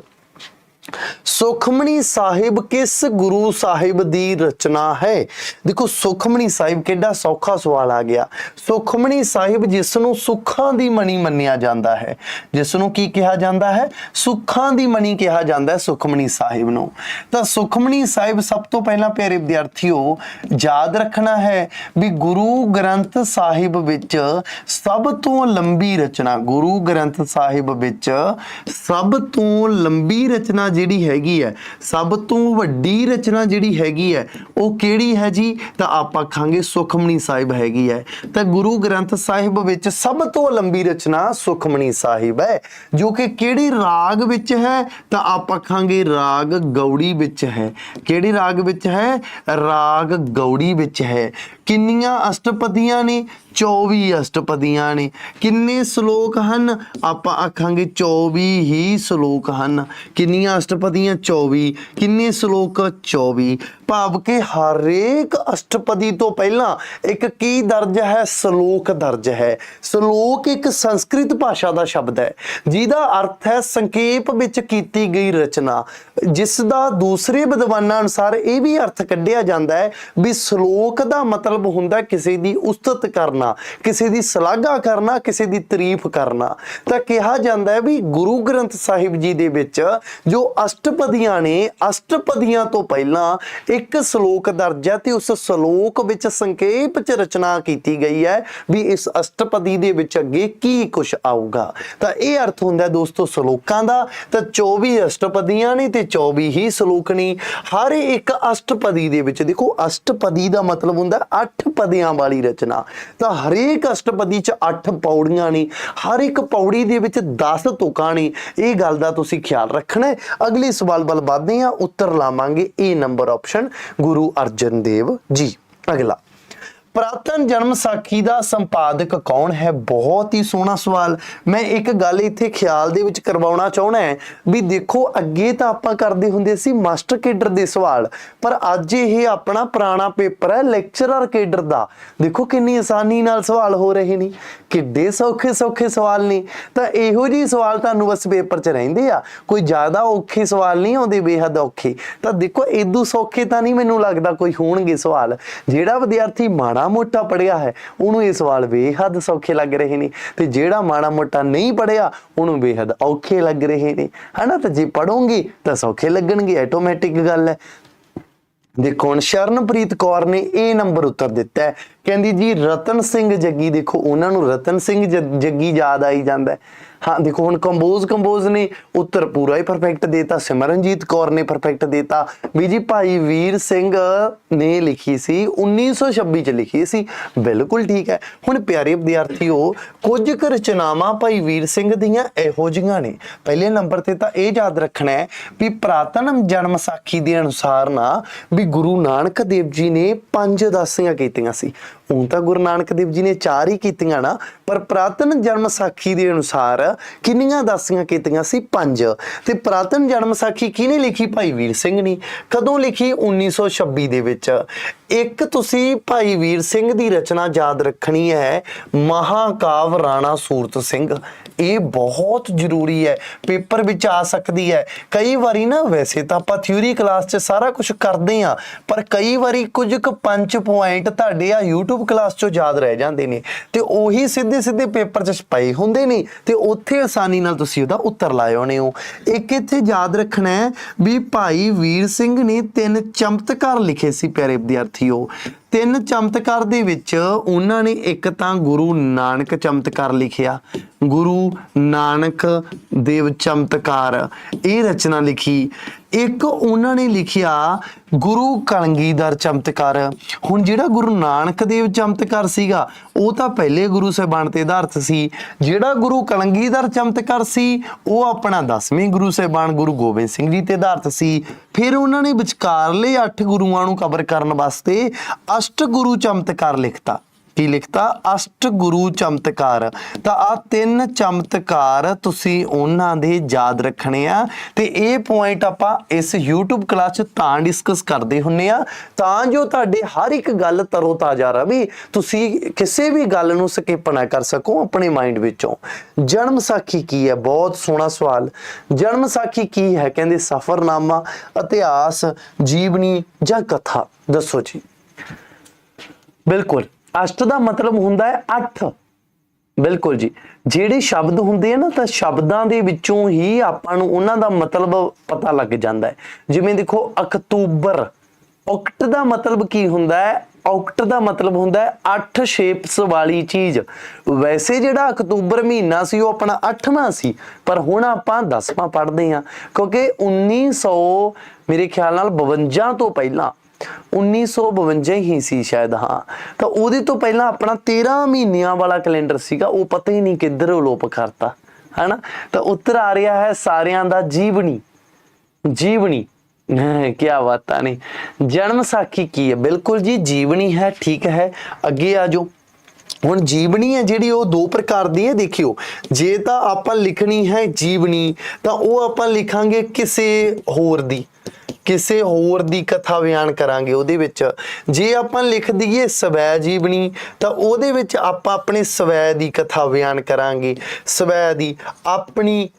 S1: ਸੁਖਮਣੀ ਸਾਹਿਬ ਕਿਸ ਗੁਰੂ ਸਾਹਿਬ ਦੀ ਰਚਨਾ ਹੈ? ਦੇਖੋ ਸੁਖਮਣੀ ਸਾਹਿਬ ਕਿੱਡਾ ਸੌਖਾ ਸਵਾਲ ਆ ਗਿਆ। ਸੁਖਮਣੀ ਸਾਹਿਬ ਜਿਸ ਨੂੰ ਸੁੱਖਾਂ ਦੀ ਮਣੀ ਮੰਨਿਆ ਜਾਂਦਾ ਹੈ। ਜਿਸ ਨੂੰ ਕੀ ਕਿਹਾ ਜਾਂਦਾ ਹੈ? ਸੁੱਖਾਂ ਦੀ ਮਣੀ ਕਿਹਾ ਜਾਂਦਾ ਹੈ ਸੁਖਮਣੀ ਸਾਹਿਬ ਨੂੰ। ਤਾਂ ਸੁਖਮਣੀ ਸਾਹਿਬ ਸਭ ਤੋਂ ਪਹਿਲਾਂ ਪਿਆਰੇ ਵਿਦਿਆਰਥੀਓ, ਯਾਦ ਰੱਖਣਾ ਹੈ ਵੀ ਗੁਰੂ ਗ੍ਰੰਥ ਸਾਹਿਬ ਵਿੱਚ ਸਭ ਤੋਂ ਲੰਬੀ ਰਚਨਾ, ਗੁਰੂ ਗ੍ਰੰਥ ਸਾਹਿਬ ਵਿੱਚ ਸਭ ਤੋਂ ਲੰਬੀ ਰਚਨਾ ਜਿਹੜੀ ਹੈਗੀ ਹੈ, ਸਭ ਤੋਂ ਵੱਡੀ ਰਚਨਾ ਜਿਹੜੀ ਹੈਗੀ ਹੈ, ਉਹ ਕਿਹੜੀ ਹੈ ਜੀ? ਤਾਂ ਆਪਾਂ ਖਾਂਗੇ ਸੁਖਮਣੀ ਸਾਹਿਬ ਹੈਗੀ ਹੈ। ਤਾਂ ਗੁਰੂ ਗ੍ਰੰਥ ਸਾਹਿਬ ਵਿੱਚ ਸਭ ਤੋਂ ਲੰਬੀ ਰਚਨਾ ਸੁਖਮਣੀ ਸਾਹਿਬ ਹੈ, ਜੋ ਕਿ ਕਿਹੜੀ ਰਾਗ ਵਿੱਚ ਹੈ? ਤਾਂ ਆਪਾਂ ਖਾਂਗੇ ਰਾਗ ਗੌੜੀ ਵਿੱਚ ਹੈ। ਕਿਹੜੀ ਰਾਗ ਵਿੱਚ ਹੈ? ਰਾਗ ਗੌੜੀ ਵਿੱਚ ਹੈ। ਕਿੰਨੀਆਂ ਅਸ਼ਟਪਦੀਆਂ ਨੇ? 24 ਅਸ਼ਟਪਦੀਆਂ ਨੇ। ਕਿੰਨੇ ਸ਼ਲੋਕ ਹਨ? ਆਪਾਂ ਆਖਾਂਗੇ 24 ਹੀ ਸ਼ਲੋਕ ਹਨ। ਕਿੰਨੀਆਂ ਅਸ਼ਟਪਦੀਆਂ? 24 ਕਿੰਨੇ ਸ਼ਲੋਕ? 24 ਭਾਵ ਕਿ ਹਰੇਕ ਅਸ਼ਟਪਦੀ ਤੋਂ ਪਹਿਲਾਂ ਇੱਕ ਕੀ ਦਰਜ ਹੈ? ਸ਼ਲੋਕ ਦਰਜ ਹੈ। ਸ਼ਲੋਕ ਇੱਕ ਸੰਸਕ੍ਰਿਤ ਭਾਸ਼ਾ ਦਾ ਸ਼ਬਦ ਹੈ। ਜਿਹਦਾ ਅਰਥ ਹੈ ਸੰਖੇਪ ਵਿੱਚ ਕੀਤੀ ਗਈ ਰਚਨਾ। ਜਿਸ ਦਾ ਦੂਸਰੇ ਵਿਦਵਾਨਾਂ ਅਨੁਸਾਰ ਇਹ ਵੀ ਅਰਥ ਕੱਢਿਆ ਜਾਂਦਾ ਹੈ ਵੀ ਸ਼ਲੋਕ ਦਾ ਮਤਲਬ ਹੁੰਦਾ ਕਿਸੇ ਦੀ ਉਸਤਤ ਕਰਨਾ। ਕਿਸੇ ਦੀ ਸ਼ਲਾਘਾ ਕਰਨਾ, ਕਿਸੇ ਦੀ ਤਾਰੀਫ ਕਰਨਾ। ਤਾਂ ਕਿਹਾ ਜਾਂਦਾ ਹੈ ਵੀ ਗੁਰੂ ਗ੍ਰੰਥ ਸਾਹਿਬ ਜੀ ਦੇ ਵਿੱਚ ਜੋ ਅਸ਼ਟਪਦੀਆਂ ਨੇ, ਅਸ਼ਟਪਦੀਆਂ ਤੋਂ ਪਹਿਲਾਂ ਇੱਕ ਸ਼ਲੋਕ ਦਰਜ ਹੈ ਤੇ ਉਸ ਸ਼ਲੋਕ ਵਿੱਚ ਸੰਖੇਪ ਚ ਰਚਨਾ ਕੀਤੀ ਗਈ ਹੈ ਵੀ ਇਸ ਅਸ਼ਟਪਦੀ ਦੇ ਵਿੱਚ ਅੱਗੇ ਕੀ ਕੁਝ ਆਊਗਾ। ਤਾਂ ਇਹ ਅਰਥ ਹੁੰਦਾ ਦੋਸਤੋ ਸ਼ਲੋਕਾਂ ਦਾ, ਤਾਂ 24 ਅਸ਼ਟਪਦੀਆਂ ਨੇ ਤੇ 24 ਹੀ ਸ਼ਲੋਕ ਨੇ। ਹਰ ਇੱਕ ਅਸ਼ਟਪਦੀ ਦੇ ਵਿੱਚ ਦੇਖੋ, ਅਸ਼ਟਪਦੀ ਦਾ ਮਤਲਬ ਹੁੰਦਾ 8 ਪਦਿਆਂ ਵਾਲੀ ਰਚਨਾ। ਤਾਂ ਹਰੇਕ ਅਸ਼ਟਪਦੀ ਚ 8 ਪੌੜੀਆਂ ਨੇ, ਹਰ ਇੱਕ ਪੌੜੀ ਦੇ ਵਿੱਚ 10 ਤੁਕਾਂ ਨੇ। ਇਹ ਗੱਲ ਦਾ ਤੁਸੀਂ ਖਿਆਲ ਰੱਖਣਾ ਅਗਲੇ ਸਵਾਲ ਵੱਲ ਵਧਦੇ ਹਾਂ, ਉੱਤਰ ਲਾਵਾਂਗੇ A number option Guru Arjan Dev ji. ਅਗਲਾ। ਪ੍ਰਾਤਨ ਜਨਮ ਸਾਖੀ ਦਾ ਸੰਪਾਦਕ ਕੌਣ ਹੈ? ਬਹੁਤ ਹੀ ਸੋਹਣਾ ਸਵਾਲ। ਮੈਂ ਇੱਕ ਗੱਲ ਇੱਥੇ ਖਿਆਲ ਦੇ ਵਿੱਚ ਕਰਵਾਉਣਾ ਚਾਹਣਾ ਹੈ ਵੀ ਦੇਖੋ, ਅੱਗੇ ਤਾਂ ਆਪਾਂ ਕਰਦੇ ਹੁੰਦੇ ਸੀ ਮਾਸਟਰ ਕੇਡਰ ਦੇ ਸਵਾਲ, ਪਰ ਅੱਜ ਇਹ ਆਪਣਾ ਪੁਰਾਣਾ ਪੇਪਰ ਹੈ ਲੈਕਚਰਰ ਕੇਡਰ ਦਾ। ਦੇਖੋ ਕਿੰਨੀ ਆਸਾਨੀ ਨਾਲ ਸਵਾਲ ਹੋ ਰਹੇ ਨੇ। ਕਿੱਡੇ ਸੌਖੇ ਸੌਖੇ ਸਵਾਲ ਨੇ। ਤਾਂ ਇਹੋ ਜਿਹੇ ਸਵਾਲ ਤੁਹਾਨੂੰ ਬਸ ਪੇਪਰ 'ਚ ਰਹਿੰਦੇ ਆ। ਕੋਈ ਜ਼ਿਆਦਾ ਔਖੇ ਸਵਾਲ ਨਹੀਂ ਆਉਂਦੇ, ਬੇਹੱਦ ਔਖੇ। ਤਾਂ ਦੇਖੋ ਇਦੋਂ ਸੌਖੇ ਤਾਂ ਨਹੀਂ ਮੈਨੂੰ ਲੱਗਦਾ ਕੋਈ ਹੋਣਗੇ ਸਵਾਲ। ਜਿਹੜਾ ਵਿਦਿਆਰਥੀ ਮਾੜਾ ਮੋਟਾ ਪੜਿਆ ਹੈ, ਉਹਨੂੰ ਇਹ ਸਵਾਲ ਬੇਹੱਦ ਸੌਖੇ ਲੱਗ ਰਹੇ ਨੇ। ਤੇ ਜਿਹੜਾ ਮਾੜਾ ਮੋਟਾ ਨਹੀਂ ਪੜਿਆ, ਉਹਨੂੰ ਬੇਹੱਦ ਔਖੇ ਲੱਗ ਰਹੇ ਨੇ। ਹਨਾ? ਤਾਂ ਜੇ ਪੜੋਗੇ ਤਾਂ ਸੌਖੇ ਲੱਗਣਗੇ, ਆਟੋਮੈਟਿਕ ਗੱਲ ਹੈ। ਦੇਖੋ, ਹੁਣ ਸ਼ਰਨਪ੍ਰੀਤ ਕੌਰ ਨੇ ਇਹ ਨੰਬਰ ਉੱਤਰ ਦਿੱਤਾ ਹੈ। ਕਹਿੰਦੀ ਜੀ, ਰਤਨ ਸਿੰਘ ਜੱਗੀ, ਦੇਖੋ, ਉਹਨਾਂ ਨੂੰ ਰਤਨ ਸਿੰਘ ਜ- ਜੱਗੀ ਯਾਦ ਆਈ ਜਾਂਦਾ ਹੈ। ਹਾਂ, ਦੇਖੋ, ਹੁਣ ਕੰਬੋਜ਼ ਕੰਬੋਜ਼ ਨੇ ਉੱਤਰ ਪੂਰਾ ਹੀ ਪਰਫੈਕਟ ਦੇਤਾ, ਸਿਮਰਨਜੀਤ ਕੌਰ ਨੇ ਪਰਫੈਕਟ ਦੇਤਾ। ਵੀ ਜੀ ਭਾਈ ਵੀਰ ਸਿੰਘ ਨੇ ਲਿਖੀ ਸੀ 1926 ਚ ਲਿਖੀ ਸੀ। ਬਿਲਕੁਲ ਠੀਕ ਹੈ। ਹੁਣ ਪਿਆਰੇ ਵਿਦਿਆਰਥੀਓ, ਕੁਝ ਕੁ ਰਚਨਾਵਾਂ ਭਾਈ ਵੀਰ ਸਿੰਘ ਦੀਆਂ ਇਹੋ ਜਿਹੀਆਂ ਨੇ। ਪਹਿਲੇ ਨੰਬਰ ਤੇ ਤਾਂ ਇਹ ਯਾਦ ਰੱਖਣਾ ਹੈ ਵੀ ਪ੍ਰਾਤਨ ਜਨਮ ਸਾਖੀ ਦੇ ਅਨੁਸਾਰ ਨਾ ਵੀ ਗੁਰੂ ਨਾਨਕ ਦੇਵ ਜੀ ਨੇ ਪੰਜ ਦਾਸੀਆਂ ਕੀਤੀਆਂ ਸੀ। ਹੁਣ ਤਾਂ ਗੁਰੂ ਨਾਨਕ ਦੇਵ ਜੀ ਨੇ ਚਾਰ ਹੀ ਕੀਤੀਆਂ ਨਾ, ਪਰ ਪ੍ਰਾਤਨ ਜਨਮ ਸਾਖੀ ਦੇ ਅਨੁਸਾਰ ਕਿੰਨੀਆਂ ਦਾਸੀਆਂ ਕੀਤੀਆਂ ਸੀ? ਪੰਜ। ਤੇ ਪ੍ਰਾਤਨ ਜਨਮ ਸਾਖੀ ਕਿਹਨੇ ਲਿਖੀ ਭਾਈ ਵੀਰ ਸਿੰਘ ਨੇ ਕਦੋਂ ਲਿਖੀ? 1926 ਦੇ ਵਿੱਚ। ਇੱਕ ਤੁਸੀਂ ਭਾਈ ਵੀਰ ਸਿੰਘ ਦੀ ਰਚਨਾ ਯਾਦ ਰੱਖਣੀ ਹੈ। ਮਹਾਕਾਵ ਰਾਣਾ ਸੂਰਤ ਸਿੰਘ। ਇਹ ਬਹੁਤ ਜ਼ਰੂਰੀ ਹੈ, ਪੇਪਰ ਵਿੱਚ ਆ ਸਕਦੀ ਹੈ। ਕਈ ਵਾਰੀ ਨਾ ਵੈਸੇ ਤਾਂ ਆਪਾਂ ਥਿਊਰੀ ਕਲਾਸ 'ਚ ਸਾਰਾ ਕੁਝ ਕਰਦੇ ਆ ਪਰ ਕਈ ਵਾਰੀ ਕੁਝ ਕੁ ਪੰਜ ਪੁਆਇੰਟ ਤੁਹਾਡੇ ਆ YouTube ਕਲਾਸ 'ਚੋਂ ਯਾਦ ਰਹਿ ਜਾਂਦੇ ਨੇ ਤੇ ਉਹੀ ਸਿੱਧੇ ਸਿੱਧੇ ਪੇਪਰ 'ਚ ਪਏ ਹੁੰਦੇ ਨੇ ਤੇ ਉੱਥੇ ਆਸਾਨੀ ਨਾਲ ਤੁਸੀਂ ਉਹਦਾ ਉੱਤਰ ਲਾਏ ਹੋਣੇ ਹੋ ਇੱਕ ਇੱਥੇ ਯਾਦ ਰੱਖਣਾ ਹੈ ਵੀ ਭਾਈ ਵੀਰ ਸਿੰਘ ਨੇ ਤਿੰਨ ਚਮਤਕਾਰ ਲਿਖੇ ਸੀ ਪਿਆਰੇ ਵਿਦਿਆਰਥੀਓ। ਤਿੰਨ ਚਮਤਕਾਰ ਦੇ ਵਿੱਚ ਉਹਨਾਂ ਨੇ ਇੱਕ ਤਾਂ ਗੁਰੂ ਨਾਨਕ ਚਮਤਕਾਰ ਲਿਖਿਆ। ਗੁਰੂ ਨਾਨਕ ਦੇਵ ਚਮਤਕਾਰ। ਇਹ ਰਚਨਾ ਲਿਖੀ। ਇੱਕ ਉਹਨਾਂ ਨੇ ਲਿਖਿਆ, ਗੁਰੂ ਕਲਗੀਧਰ ਚਮਤਕਾਰ। ਹੁਣ ਜਿਹੜਾ ਗੁਰੂ ਨਾਨਕ ਦੇਵ ਚਮਤਕਾਰ ਸੀਗਾ, ਉਹ ਤਾਂ ਪਹਿਲੇ ਗੁਰੂ ਸਾਹਿਬਾਨ ਤੇ ਆਧਾਰਿਤ ਸੀ। ਜਿਹੜਾ ਗੁਰੂ ਕਲਗੀਧਰ ਚਮਤਕਾਰ ਸੀ, ਉਹ ਆਪਣਾ 10ਵੇਂ ਗੁਰੂ ਸਾਹਿਬਾਨ ਗੁਰੂ ਗੋਬਿੰਦ ਸਿੰਘ ਜੀ ਤੇ ਆਧਾਰਿਤ ਸੀ। ਫਿਰ ਉਹਨਾਂ ਨੇ ਵਿਚਕਾਰਲੇ 8 ਗੁਰੂਆਂ ਨੂੰ ਕਵਰ ਕਰਨ ਵਾਸਤੇ ਅਸ਼ਟ ਗੁਰੂ ਚਮਤਕਾਰ ਲਿਖਤਾ। ਕੀ ਲਿਖਤਾ? ਅਸ਼ਟ ਗੁਰੂ ਚਮਤਕਾਰ। ਤਾਂ ਆ ਤਿੰਨ ਚਮਤਕਾਰ ਤੁਸੀਂ ਉਹਨਾਂ ਦੇ ਯਾਦ ਰੱਖਣੇ ਆ। ਤੇ ਇਹ ਪੁਆਇੰਟ ਆਪਾਂ ਇਸ YouTube ਕਲਾਸ 'ਚ ਤਾਂ ਡਿਸਕਸ ਕਰਦੇ ਹੁੰਨੇ ਆ। ਤਾਂ ਜੋ ਤੁਹਾਡੇ ਹਰ ਇੱਕ ਗੱਲ ਤਰੋ ਤਾਜ਼ਾ ਰਵੇ। ਤੁਸੀਂ ਕਿਸੇ ਵੀ ਗੱਲ ਨੂੰ ਸਕਿਪ ਨਾ ਕਰ ਸਕੋ ਆਪਣੇ ਮਾਈਂਡ ਵਿੱਚੋਂ। ਜਨਮ ਸਾਖੀ ਕੀ ਹੈ? ਬਹੁਤ ਸੋਹਣਾ ਸਵਾਲ। ਜਨਮ ਸਾਖੀ ਕੀ ਹੈ? ਕਹਿੰਦੇ ਸਫਰਨਾਮਾ, ਇਤਿਹਾਸ, ਜੀਵਨੀ ਜਾਂ ਕਥਾ। ਦੱਸੋ ਜੀ। ਬਿਲਕੁਲ। ਅਸ਼ਟ ਦਾ ਮਤਲਬ ਹੁੰਦਾ ਹੈ 8 ਬਿਲਕੁਲ ਜੀ। ਜਿਹੜੇ ਸ਼ਬਦ ਹੁੰਦੇ ਆ ਨਾ, ਤਾਂ ਸ਼ਬਦਾਂ ਦੇ ਵਿੱਚੋਂ ਹੀ ਆਪਾਂ ਨੂੰ ਉਹਨਾਂ ਦਾ ਮਤਲਬ ਪਤਾ ਲੱਗ ਜਾਂਦਾ ਹੈ। ਜਿਵੇਂ ਦੇਖੋ, ਅਕਤੂਬਰ। ਔਕਟ ਦਾ ਮਤਲਬ ਕੀ ਹੁੰਦਾ ਹੈ? ਔਕਟ ਦਾ ਮਤਲਬ ਹੁੰਦਾ ਹੈ 8 ਸ਼ੇਪਸ ਵਾਲੀ ਚੀਜ਼। ਵੈਸੇ ਜਿਹੜਾ ਅਕਤੂਬਰ ਮਹੀਨਾ ਸੀ, ਉਹ ਆਪਣਾ 8ਵਾਂ ਸੀ, ਪਰ ਹੁਣ ਆਪਾਂ 10ਵਾਂ ਪੜ੍ਹਦੇ ਹਾਂ। ਕਿਉਂਕਿ 1900 ਮੇਰੇ ਖਿਆਲ ਨਾਲ 52 ਤੋਂ ਪਹਿਲਾਂ 1952 ਹੀ ਸੀ ਸ਼ਾਇਦ, ਹਾਂ। ਤਾਂ ਉਹਦੇ ਤੋਂ ਪਹਿਲਾਂ ਆਪਣਾ 13 ਮਹੀਨਿਆਂ ਵਾਲਾ ਕੈਲੰਡਰ ਸੀਗਾ, ਉਹ ਪਤਾ ਹੀ ਨਹੀਂ ਕਿੱਧਰ ਅਲੋਪ ਕਰਤਾ, ਹਨਾ? ਤਾਂ ਉੱਤਰ ਆ ਰਿਹਾ ਹੈ ਸਾਰਿਆਂ ਦਾ ਜੀਵਨੀ ਜੀਵਨੀ ਕੀ ਬਾਤਾਂ ਨੇ। ਜਨਮ ਸਾਖੀ ਕੀ ਹੈ? ਬਿਲਕੁਲ ਜੀ, ਜੀਵਨੀ ਹੈ, ਠੀਕ ਹੈ। ਅੱਗੇ ਆ ਜਾਓ। ਹੁਣ ਜੀਵਨੀ ਹੈ ਜਿਹੜੀ, ਉਹ ਦੋ ਪ੍ਰਕਾਰ ਦੀ ਹੈ, ਦੇਖਿਓ। ਜੇ ਤਾਂ ਆਪਾਂ ਲਿਖਣੀ ਹੈ ਜੀਵਨੀ, ਤਾਂ ਉਹ ਆਪਾਂ ਲਿਖਾਂਗੇ ਕਿਸੇ ਹੋਰ ਦੀ। ਕਿਸੇ ਹੋਰ ਦੀ ਕਥਾ ਬਿਆਨ ਕਰਾਂਗੇ ਉਹਦੇ ਵਿੱਚ। ਜੇ ਆਪਾਂ ਲਿਖ ਦਈਏ ਸਵੈ ਜੀਵਨੀ ਤਾਂ ਉਹਦੇ ਵਿੱਚ ਆਪਾਂ ਆਪਣੇ ਸਵੈ ਦੀ ਕਥਾ ਬਿਆਨ ਕਰਾਂਗੇ। ਸਵੈ ਦੀ ਆਪਣੀ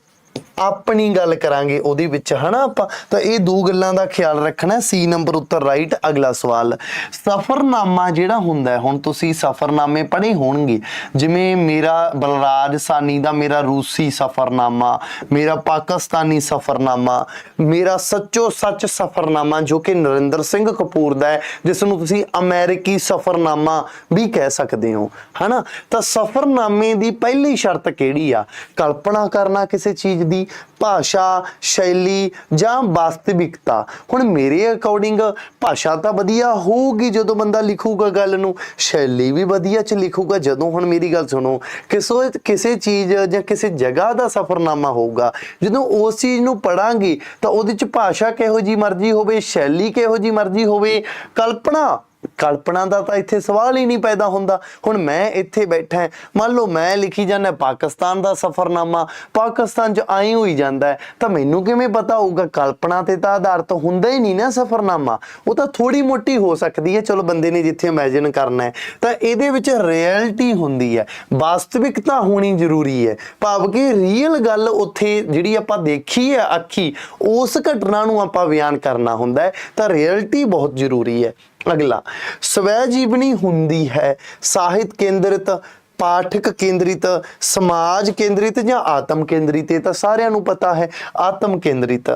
S1: ਆਪਣੀ ਗੱਲ ਕਰਾਂਗੇ ਉਹਦੇ ਵਿੱਚ, ਹਨਾ ਆਪਾਂ? ਤਾਂ ਇਹ ਦੋ ਗੱਲਾਂ ਦਾ ਖਿਆਲ ਰੱਖਣਾ, ਸੀ ਨੰਬਰ ਉੱਤਰ ਰਾਈਟ ਅਗਲਾ ਸਵਾਲ। ਸਫਰਨਾਮਾ ਜਿਹੜਾ ਹੁੰਦਾ ਹੈ, ਹੁਣ ਤੁਸੀਂ ਸਫਰਨਾਮੇ ਪੜ੍ਹੇ ਹੋਣਗੇ। ਜਿਵੇਂ ਮੇਰਾ ਬਲਰਾਜ ਸਾਨੀ ਦਾ ਮੇਰਾ ਰੂਸੀ ਸਫਰਨਾਮਾ, ਮੇਰਾ ਪਾਕਿਸਤਾਨੀ ਸਫਰਨਾਮਾ, ਮੇਰਾ ਸੱਚੋ ਸੱਚ ਸਫਰਨਾਮਾ ਜੋ ਕਿ ਨਰਿੰਦਰ ਸਿੰਘ ਕਪੂਰ ਦਾ ਹੈ, ਜਿਸ ਨੂੰ ਤੁਸੀਂ ਅਮਰੀਕੀ ਸਫਰਨਾਮਾ ਵੀ ਕਹਿ ਸਕਦੇ ਹੋ, ਹਨਾ? ਤਾਂ ਸਫਰਨਾਮੇ ਦੀ ਪਹਿਲੀ ਸ਼ਰਤ ਕਿਹੜੀ ਆ? ਕਲਪਨਾ ਕਰਨਾ ਕਿਸੇ ਚੀਜ਼ ਦੀ ਭਾਸ਼ਾ, ਸ਼ੈਲੀ ਜਾਂ ਵਾਸਤਵਿਕਤਾ। ਹੁਣ ਮੇਰੇ ਅਕੋਰਡਿੰਗ ਭਾਸ਼ਾ ਤਾਂ ਵਧੀਆ ਹੋਊਗੀ ਜਦੋਂ ਬੰਦਾ ਲਿਖੂਗਾ ਗੱਲ ਨੂੰ, ਸ਼ੈਲੀ ਵੀ ਵਧੀਆ ਚ ਲਿਖੂਗਾ। ਜਦੋਂ ਹੁਣ ਮੇਰੀ ਗੱਲ ਸੁਣੋ, ਕਿਸੋ, ਕਿਸੇ ਚੀਜ਼ ਜਾਂ ਕਿਸੇ ਜਗ੍ਹਾ ਦਾ ਸਫਰਨਾਮਾ ਹੋਊਗਾ, ਜਦੋਂ ਉਸ ਚੀਜ਼ ਨੂੰ ਪੜਾਂਗੇ ਤਾਂ ਉਹਦੇ ਚ ਭਾਸ਼ਾ ਕਿਹੋ ਜੀ ਮਰਜ਼ੀ ਹੋਵੇ, ਸ਼ੈਲੀ ਕਿਹੋ ਜੀ ਮਰਜ਼ੀ ਹੋਵੇ, ਕਲਪਨਾ ਕਲਪਨਾ ਦਾ ਤਾਂ ਇੱਥੇ ਸਵਾਲ ਹੀ ਨਹੀਂ ਪੈਦਾ ਹੁੰਦਾ। ਹੁਣ ਮੈਂ ਇੱਥੇ ਬੈਠਾ ਹਾਂ, ਮੰਨ ਲਓ ਮੈਂ ਲਿਖੀ ਜਾਂਦਾ ਪਾਕਿਸਤਾਨ ਦਾ ਸਫਰਨਾਮਾ ਪਾਕਿਸਤਾਨ 'ਚ ਆਈ ਹੋਈ ਜਾਂਦਾ ਤਾਂ ਮੈਨੂੰ ਕਿਵੇਂ ਪਤਾ ਹੋਊਗਾ? ਕਲਪਨਾ ਤੇ ਤਾਂ ਆਧਾਰਿਤ ਹੁੰਦਾ ਹੀ ਨਹੀਂ ਨਾ ਸਫਰਨਾਮਾ। ਉਹ ਤਾਂ ਥੋੜੀ ਮੋਟੀ ਹੋ ਸਕਦੀ ਹੈ। ਚਲੋ ਬੰਦੇ ਨੇ ਜਿੱਥੇ ਇਮੇਜਿਨ ਕਰਨਾ ਹੈ। ਤਾਂ ਇਹਦੇ ਵਿੱਚ ਰਿਐਲਿਟੀ ਹੁੰਦੀ ਹੈ। ਵਾਸਤਵਿਕਤਾ ਹੋਣੀ ਜ਼ਰੂਰੀ ਹੈ। ਭਾਵ ਕਿ ਰੀਅਲ ਗੱਲ ਉੱਥੇ ਜਿਹੜੀ ਆਪਾਂ ਦੇਖੀ ਹੈ ਅੱਖੀ ਉਸ ਘਟਨਾ ਨੂੰ ਆਪਾਂ ਬਿਆਨ ਕਰਨਾ ਹੁੰਦਾ ਹੈ। ਤਾਂ ਰਿਐਲਿਟੀ ਬਹੁਤ ਜ਼ਰੂਰੀ ਹੈ। ਅਗਲਾ ਸਵੈ ਜੀਵਨੀ ਹੁੰਦੀ ਹੈ, ਸਾਹਿਤ ਕੇਂਦਰਿਤ, ਪਾਠਕ ਕੇਂਦਰਿਤ, ਸਮਾਜ ਕੇਂਦਰਿਤ ਜਾਂ ਆਤਮ ਕੇਂਦਰਿਤ, ਇਹ ਤਾਂ ਸਾਰਿਆਂ ਨੂੰ ਪਤਾ ਹੈ, ਆਤਮ ਕੇਂਦਰਿਤ।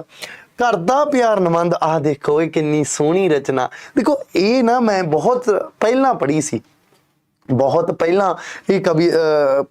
S1: ਘਰ ਦਾ ਪਿਆਰ ਨਮੰਦ, ਆਹ ਦੇਖੋ ਇਹ ਕਿੰਨੀ ਸੋਹਣੀ ਰਚਨਾ। ਦੇਖੋ, ਇਹ ਨਾ ਮੈਂ ਬਹੁਤ ਪਹਿਲਾਂ ਪੜ੍ਹੀ ਸੀ। ਬਹੁਤ ਪਹਿਲਾਂ ਇਹ ਕਵੀ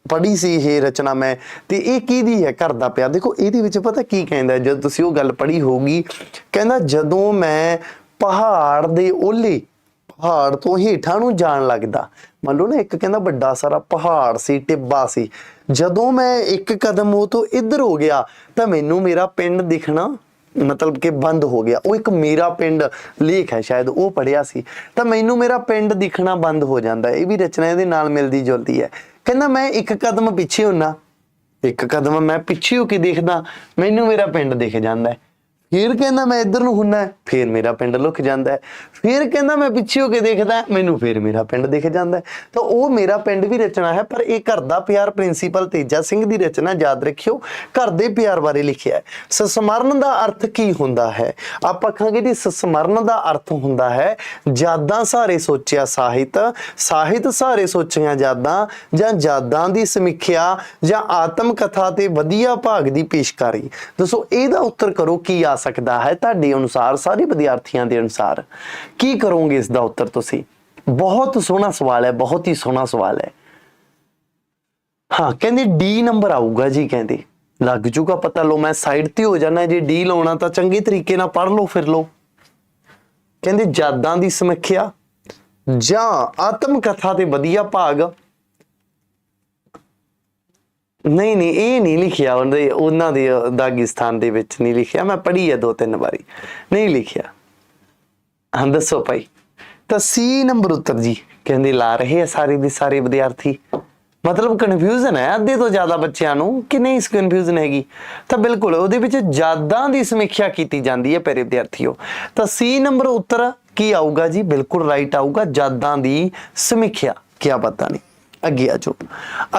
S1: ਪੜ੍ਹੀ ਸੀ ਇਹ ਰਚਨਾ ਮੈਂ। ਤੇ ਇਹ ਕਿਹਦੀ ਹੈ ਘਰ ਦਾ ਪਿਆਰ? ਦੇਖੋ, ਇਹਦੇ ਵਿੱਚ ਪਤਾ ਕੀ ਕਹਿੰਦਾ ਜਦ ਤੁਸੀਂ ਉਹ ਗੱਲ ਪੜ੍ਹੀ ਹੋਊਗੀ, ਕਹਿੰਦਾ ਜਦੋਂ ਮੈਂ ਪਹਾੜ ਦੇ ਓਲੇ, ਪਹਾੜ ਤੋਂ ਹੇਠਾਂ ਨੂੰ ਜਾਣ ਲੱਗਦਾ। ਮੰਨ ਲਓ ਨਾ, ਇੱਕ ਕਹਿੰਦਾ ਵੱਡਾ ਸਾਰਾ ਪਹਾੜ ਸੀ, ਟਿੱਬਾ ਸੀ। ਜਦੋਂ ਮੈਂ ਇੱਕ ਕਦਮ ਉਹ ਤੋਂ ਇੱਧਰ ਹੋ ਗਿਆ, ਤਾਂ ਮੈਨੂੰ ਮੇਰਾ ਪਿੰਡ ਦਿਖਣਾ ਮਤਲਬ ਕਿ ਬੰਦ ਹੋ ਗਿਆ। ਉਹ ਇੱਕ ਮੇਰਾ ਪਿੰਡ ਲੇਖ ਹੈ, ਸ਼ਾਇਦ ਉਹ ਪੜਿਆ ਸੀ। ਤਾਂ ਮੈਨੂੰ ਮੇਰਾ ਪਿੰਡ ਦਿਖਣਾ ਬੰਦ ਹੋ ਜਾਂਦਾ ਇਹ ਵੀ ਰਚਨਾ ਇਹਦੇ ਨਾਲ ਮਿਲਦੀ ਜੁਲਦੀ ਹੈ। ਕਹਿੰਦਾ ਮੈਂ ਇੱਕ ਕਦਮ ਪਿੱਛੇ ਹੁੰਨਾ। ਇੱਕ ਕਦਮ ਮੈਂ ਪਿੱਛੇ ਹੋ ਕੇ ਦੇਖਦਾ, ਮੈਨੂੰ ਮੇਰਾ ਪਿੰਡ ਦਿਖ ਜਾਂਦਾ ਹੈ। ਫਿਰ ਕਹਿੰਦਾ ਮੈਂ ਇੱਧਰ ਨੂੰ ਹੁੰਨਾ ਫਿਰ ਮੇਰਾ ਪਿੰਡ ਲੁਕ ਜਾਂਦਾ ਫਿਰ ਕਹਿੰਦਾ ਮੈਂ ਪਿੱਛੇ ਹੋ ਕੇ ਦੇਖਦਾ ਮੈਨੂੰ ਫਿਰ ਮੇਰਾ ਪਿੰਡ ਦਿਖ ਜਾਂਦਾ ਹੈ। ਤਾਂ ਉਹ ਮੇਰਾ ਪਿੰਡ ਵੀ ਰਚਨਾ ਹੈ, ਪਰ ਇਹ ਘਰ ਦਾ ਪਿਆਰ ਪ੍ਰਿੰਸੀਪਲ ਤੇਜਾ ਸਿੰਘ ਦੀ ਰਚਨਾ, ਯਾਦ ਰੱਖਿਓ, ਘਰ ਦੇ ਪਿਆਰ ਬਾਰੇ ਲਿਖਿਆ ਹੈ। ਸਸਮਰਨ ਦਾ ਅਰਥ ਕੀ ਹੁੰਦਾ ਹੈ? ਆਪਾਂ ਕਹਾਂਗੇ ਜੀ ਸਸਮਰਨ ਦਾ ਅਰਥ ਹੁੰਦਾ ਹੈ, ਯਾਦਾਂ ਸਾਰੇ ਸੋਚਿਆ ਸਾਹਿਤ ਸਾਹਿਤ ਸਾਰੇ ਸੋਚੀਆਂ ਯਾਦਾਂ, ਜਾਂ ਯਾਦਾਂ ਦੀ ਸਮੀਖਿਆ, ਜਾਂ ਆਤਮ ਕਥਾ ਤੇ ਵਧੀਆ ਭਾਗ ਦੀ ਪੇਸ਼ਕਾਰੀ। ਦੱਸੋ, ਇਹਦਾ ਉੱਤਰ ਕਰੋ, ਕੀ ਆ ਸਕਦਾ ਹੈ ਤੁਹਾਡੇ ਅਨੁਸਾਰ, ਸਾਰੇ ਵਿਦਿਆਰਥੀਆਂ ਦੇ ਅਨੁਸਾਰ। ਕੀ ਕਰੋਗੇ ਇਸ ਦਾ ਉੱਤਰ ਤੁਸੀਂ? ਬਹੁਤ ਸੋਹਣਾ ਸਵਾਲ ਹੈ, ਬਹੁਤ ਹੀ ਸੋਹਣਾ ਸਵਾਲ ਹੈ। ਹਾਂ, ਕਹਿੰਦੇ ਡੀ ਨੰਬਰ ਆਊਗਾ ਜੀ, ਕਹਿੰਦੇ। ਲੱਗ ਜੂਗਾ ਪਤਾ, ਲਓ ਮੈਂ ਸਾਈਡ ਤੇ ਹੋ ਜਾਣਾ ਜੇ ਡੀ ਲਾਉਣਾ ਤਾਂ ਚੰਗੇ ਤਰੀਕੇ ਨਾਲ ਪੜ੍ਹ ਲਓ ਫਿਰ, ਲਓ। ਕਹਿੰਦੇ ਜਾਦਾਂ ਦੀ ਸਮੀਖਿਆ ਜਾਂ ਆਤਮ ਕਥਾ ਤੇ ਵਧੀਆ ਭਾਗ। ਨਹੀਂ ਨਹੀਂ, ਇਹ ਨਹੀਂ ਲਿਖਿਆ ਉਹਦੇ, ਉਹਨਾਂ ਦੇ ਦਾਗਿਸਤਾਨ ਦੇ ਵਿੱਚ ਨਹੀਂ ਲਿਖਿਆ। ਮੈਂ ਪੜ੍ਹੀ ਹੈ ਦੋ ਤਿੰਨ ਵਾਰੀ। ਨਹੀਂ ਲਿਖਿਆ। ਹਾਂ, ਦੱਸੋ ਭਾਈ। ਤਾਂ ਸੀ ਨੰਬਰ ਉੱਤਰ ਜੀ। ਕਹਿੰਦੇ, ਲਾ ਰਹੇ ਆ ਸਾਰੇ ਦੇ ਸਾਰੇ ਵਿਦਿਆਰਥੀ। ਮਤਲਬ ਕਨਫਿਊਜ਼ਨ ਹੈ ਅੱਧੇ ਤੋਂ ਜ਼ਿਆਦਾ ਬੱਚਿਆਂ ਨੂੰ ਕਿ ਨਹੀਂ ਇਸ ਕਨਫਿਊਜ਼ਨ ਹੈਗੀ? ਤਾਂ ਬਿਲਕੁਲ, ਉਹਦੇ ਵਿੱਚ ਜਾਦਾਂ ਦੀ ਸਮੀਖਿਆ ਕੀਤੀ ਜਾਂਦੀ ਹੈ ਪਿਆਰੇ ਵਿਦਿਆਰਥੀਓ। ਤਾਂ ਸੀ ਨੰਬਰ ਉੱਤਰ ਕੀ ਆਊਗਾ ਜੀ? ਬਿਲਕੁਲ ਰਾਈਟ ਆਊਗਾ। ਜਾਦਾਂ ਦੀ ਸਮੀਖਿਆ। ਕੀ ਪਤਾ ਨਹੀਂ। ਅੱਗੇ ਆ ਜਾਓ।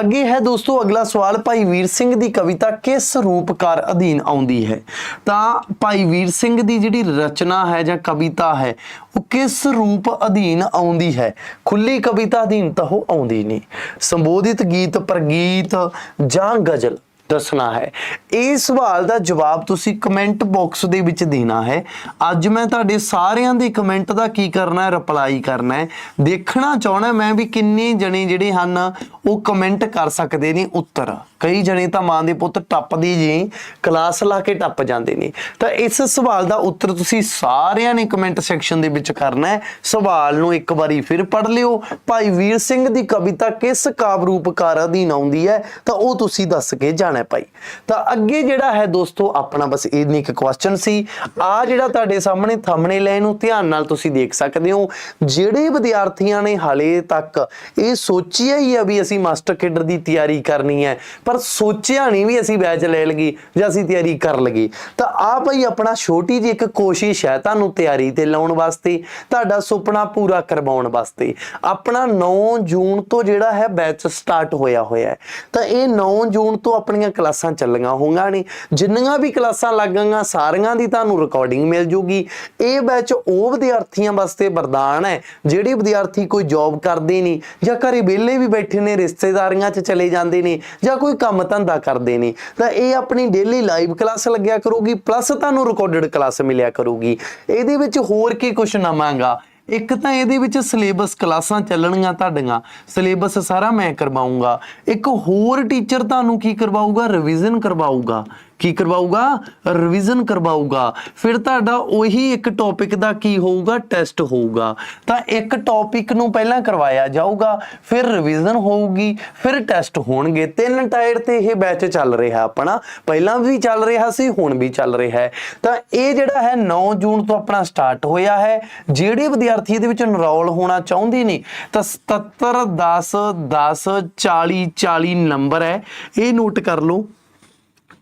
S1: ਅੱਗੇ ਹੈ ਦੋਸਤੋ, ਅਗਲਾ ਸਵਾਲ ਭਾਈ ਵੀਰ ਸਿੰਘ ਦੀ ਕਵਿਤਾ ਕਿਸ ਰੂਪਕਾਰ ਅਧੀਨ ਆਉਂਦੀ ਹੈ? ਤਾਂ ਭਾਈ ਵੀਰ ਸਿੰਘ ਦੀ ਜਿਹੜੀ ਰਚਨਾ ਹੈ ਜਾਂ ਕਵਿਤਾ ਹੈ, ਉਹ ਕਿਸ ਰੂਪ ਅਧੀਨ ਆਉਂਦੀ ਹੈ? ਖੁੱਲੀ ਕਵਿਤਾ ਅਧੀਨ ਤਾਂ ਉਹ ਆਉਂਦੀ ਨਹੀਂ। ਸੰਬੋਧਿਤ ਗੀਤ, ਪ੍ਰਗੀਤ ਜਾਂ ਗਜ਼ਲ। ਦੱਸਣਾ ਹੈ। ਇਹ ਸਵਾਲ ਦਾ ਜਵਾਬ ਤੁਸੀਂ ਕਮੈਂਟ ਬਾਕਸ ਦੇ ਵਿੱਚ ਦੇਣਾ ਹੈ। ਅੱਜ ਮੈਂ ਤੁਹਾਡੇ ਸਾਰਿਆਂ ਦੇ ਕਮੈਂਟ ਦਾ ਕੀ ਕਰਨਾ ਹੈ ਰਿਪਲਾਈ ਕਰਨਾ ਹੈ। ਦੇਖਣਾ ਚਾਹਣਾ ਮੈਂ ਵੀ ਕਿੰਨੇ ਜਣੇ ਜਿਹੜੇ ਹਨ, ਉਹ ਕਮੈਂਟ ਕਰ ਸਕਦੇ ਨੇ ਉੱਤਰ। ਕਈ ਜਣੇ ਤਾਂ ਮਾਂ ਦੇ ਪੁੱਤ ਟੱਪਦੀ ਜੀ, ਕਲਾਸ ਲਾ ਕੇ ਟੱਪ ਜਾਂਦੇ ਨੇ। ਤਾਂ ਇਸ ਸਵਾਲ ਦਾ ਉੱਤਰ ਤੁਸੀਂ ਸਾਰਿਆਂ ਨੇ ਕਮੈਂਟ ਸੈਕਸ਼ਨ ਦੇ ਵਿੱਚ ਕਰਨਾ ਹੈ। ਸਵਾਲ ਨੂੰ ਇੱਕ ਵਾਰੀ ਫਿਰ ਪੜ੍ਹ ਲਿਓ। ਭਾਈ ਵੀਰ ਸਿੰਘ ਦੀ ਕਵਿਤਾ ਕਿਸ ਕਾਵਿ ਰੂਪਕਾਰ ਅਧੀਨ ਆਉਂਦੀ ਹੈ? ਤਾਂ ਉਹ ਤੁਸੀਂ ਦੱਸ ਕੇ ਜਾਣਾ ਭਾਈ। ਤਾਂ ਅੱਗੇ ਜਿਹੜਾ ਹੈ ਦੋਸਤੋ, ਆਪਣਾ ਬਸ ਇੰਨੀ ਇੱਕ ਕੁਐਸਚਨ ਸੀ। ਆ ਜਿਹੜਾ ਤੁਹਾਡੇ ਸਾਹਮਣੇ ਥੰਬਨੇਲ ਹੈ, ਇਹਨੂੰ ਧਿਆਨ ਨਾਲ ਤੁਸੀਂ ਦੇਖ ਸਕਦੇ ਹੋ। ਜਿਹੜੇ ਵਿਦਿਆਰਥੀਆਂ ਨੇ ਹਾਲੇ ਤੱਕ ਇਹ ਸੋਚਿਆ ਹੀ ਆ ਵੀ ਅਸੀਂ ਮਾਸਟਰ ਕੇਡਰ ਦੀ ਤਿਆਰੀ ਕਰਨੀ ਹੈ ਪਰ ਸੋਚਿਆ ਨਹੀਂ ਵੀ ਅਸੀਂ ਬੈਚ ਲੈ ਲਗੀ ਜਾਂ ਅਸੀਂ ਤਿਆਰੀ ਕਰ ਲਗੀ ਤਾਂ ਆ ਭਾਈ ਆਪਣਾ ਛੋਟੀ ਜਿਹੀ ਇੱਕ ਕੋਸ਼ਿਸ਼ ਹੈ ਤੁਹਾਨੂੰ ਤਿਆਰੀ ਤੇ ਲਾਉਣ ਵਾਸਤੇ, ਤੁਹਾਡਾ ਸੁਪਨਾ ਪੂਰਾ ਕਰਵਾਉਣ ਵਾਸਤੇ। ਆਪਣਾ 9 ਜੂਨ ਤੋਂ ਜਿਹੜਾ ਹੈ ਬੈਚ ਸਟਾਰਟ ਹੋਇਆ ਹੋਇਆ ਹੈ। ਤਾਂ ਇਹ 9 ਜੂਨ ਤੋਂ ਆਪਣੀਆਂ ਕਲਾਸਾਂ ਚੱਲੀਆਂ ਹੋਣਗੀਆਂ ਨੇ। ਜਿੰਨੀਆਂ ਵੀ ਕਲਾਸਾਂ ਲੱਗਾਂਗੀਆਂ ਸਾਰੀਆਂ ਦੀ ਤੁਹਾਨੂੰ ਰਿਕਾਰਡਿੰਗ ਮਿਲ ਜੂਗੀ। ਇਹ ਬੈਚ ਉਹ ਵਿਦਿਆਰਥੀਆਂ ਵਾਸਤੇ ਵਰਦਾਨ ਹੈ, ਜਿਹੜੇ ਵਿਦਿਆਰਥੀ ਕੋਈ ਜੌਬ ਕਰਦੇ ਨਹੀਂ ਜਾਂ ਘਰੇ ਵਿਹਲੇ ਵੀ ਬੈਠੇ ਨੇ, ਰਿਸ਼ਤੇਦਾਰੀਆਂ 'ਚ ਚਲੇ ਜਾਂਦੇ ਨੇ ਜਾਂ ਕੋਈ ਕੰਮ ਧੰਦਾ ਕਰਦੇ ਨੇ, ਤਾਂ ਇਹ ਆਪਣੀ ਡੇਲੀ ਲਾਈਵ ਕਲਾਸ ਲੱਗਿਆ ਕਰੂਗੀ ਪਲੱਸ ਤੁਹਾਨੂੰ ਰਿਕਾਰਡਡ ਕਲਾਸ ਮਿਲਿਆ ਕਰੂਗੀ। ਇਹਦੇ ਵਿੱਚ ਹੋਰ ਕੀ ਕੁਝ ਨਵਾਂਗਾ? ਇੱਕ ਤਾਂ ਇਹਦੇ ਵਿੱਚ ਸਿਲੇਬਸ ਕਲਾਸਾਂ ਚੱਲਣਗੀਆਂ ਤੁਹਾਡੀਆਂ ਸਿਲੇਬਸ ਸਾਰਾ ਮੈਂ ਕਰਵਾਉਂਗਾ ਇੱਕ ਹੋਰ ਟੀਚਰ ਤੁਹਾਨੂੰ ਕੀ ਕਰਵਾਊਗਾ? ਰਿਵੀਜ਼ਨ ਕਰਵਾਊਗਾ। ਕੀ ਕਰਵਾਊਗਾ? ਰਿਵੀਜ਼ਨ ਕਰਵਾਊਗਾ। ਫਿਰ ਤੁਹਾਡਾ ਉਹੀ ਇੱਕ ਟੌਪਿਕ ਦਾ ਕੀ ਹੋਊਗਾ? ਟੈਸਟ ਹੋਊਗਾ। ਤਾਂ ਇੱਕ ਟੌਪਿਕ ਨੂੰ ਪਹਿਲਾਂ ਕਰਵਾਇਆ ਜਾਊਗਾ, ਫਿਰ ਰਿਵੀਜ਼ਨ ਹੋਊਗੀ, ਫਿਰ ਟੈਸਟ ਹੋਣਗੇ। ਤਿੰਨ ਟਾਇਰ ਤੇ ਇਹ ਬੈਚ ਚੱਲ ਰਿਹਾ ਆਪਣਾ। ਪਹਿਲਾਂ ਵੀ ਚੱਲ ਰਿਹਾ ਸੀ, ਹੁਣ ਵੀ ਚੱਲ ਰਿਹਾ ਹੈ। ਤਾਂ ਇਹ ਜਿਹੜਾ ਹੈ 9 ਜੂਨ ਤੋਂ ਆਪਣਾ ਸਟਾਰਟ ਹੋਇਆ ਹੈ। ਜਿਹੜੇ ਵਿਦਿਆਰਥੀ ਇਹਦੇ ਵਿੱਚ ਇਨਰੋਲ ਹੋਣਾ ਚਾਹੁੰਦੇ ਨੇ ਤਾਂ 77 10 10 40 40 ਨੰਬਰ ਹੈ। ਇਹ ਨੋਟ ਕਰ ਲਓ।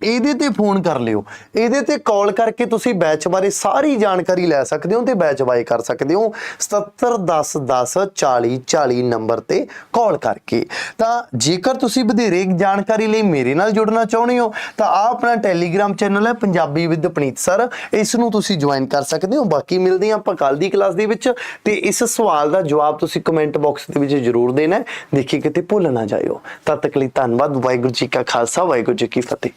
S1: ਇਹਦੇ ਤੇ ਫੋਨ ਕਰ ਲਿਓ। ਇਹਦੇ ਤੇ ਕਾਲ ਕਰਕੇ ਤੁਸੀਂ ਬੈਚ ਬਾਰੇ ਸਾਰੀ ਜਾਣਕਾਰੀ ਲੈ ਸਕਦੇ ਹੋ ਤੇ ਬੈਚ ਬਾਏ ਕਰ ਸਕਦੇ ਹੋ। 77 10 10 40 40 ਨੰਬਰ ਤੇ ਕਾਲ ਕਰਕੇ। ਤਾਂ ਜੇਕਰ ਤੁਸੀਂ ਵਧੇਰੇ ਜਾਣਕਾਰੀ ਲਈ ਮੇਰੇ ਨਾਲ ਜੁੜਨਾ ਚਾਹੁੰਦੇ ਹੋ, ਤਾਂ ਆ ਆਪਣਾ ਟੈਲੀਗ੍ਰਾਮ ਚੈਨਲ ਹੈ, ਪੰਜਾਬੀ ਵਿਦ ਪਨੀਤ ਸਰ। ਇਸ ਨੂੰ ਤੁਸੀਂ ਜੁਆਇਨ ਕਰ ਸਕਦੇ ਹੋ। ਬਾਕੀ ਮਿਲਦੇ ਹਾਂ ਆਪਾਂ ਕੱਲ ਦੀ ਕਲਾਸ ਦੇ ਵਿੱਚ। ਤੇ ਇਸ ਸਵਾਲ ਦਾ ਜਵਾਬ ਤੁਸੀਂ ਕਮੈਂਟ ਬਾਕਸ ਦੇ ਵਿੱਚ ਜ਼ਰੂਰ ਦੇਣਾ ਹੈ। ਦੇਖੀ ਕਿਤੇ ਭੁੱਲ ਨਾ ਜਾਇਓ। ਤਦ ਤੱਕ ਲਈ ਧੰਨਵਾਦ। ਵਾਹਿਗੁਰੂ ਜੀ ਕਾ ਖਾਲਸਾ, ਵਾਹਿਗੁਰੂ ਜੀ ਕੀ ਫਤਿਹ।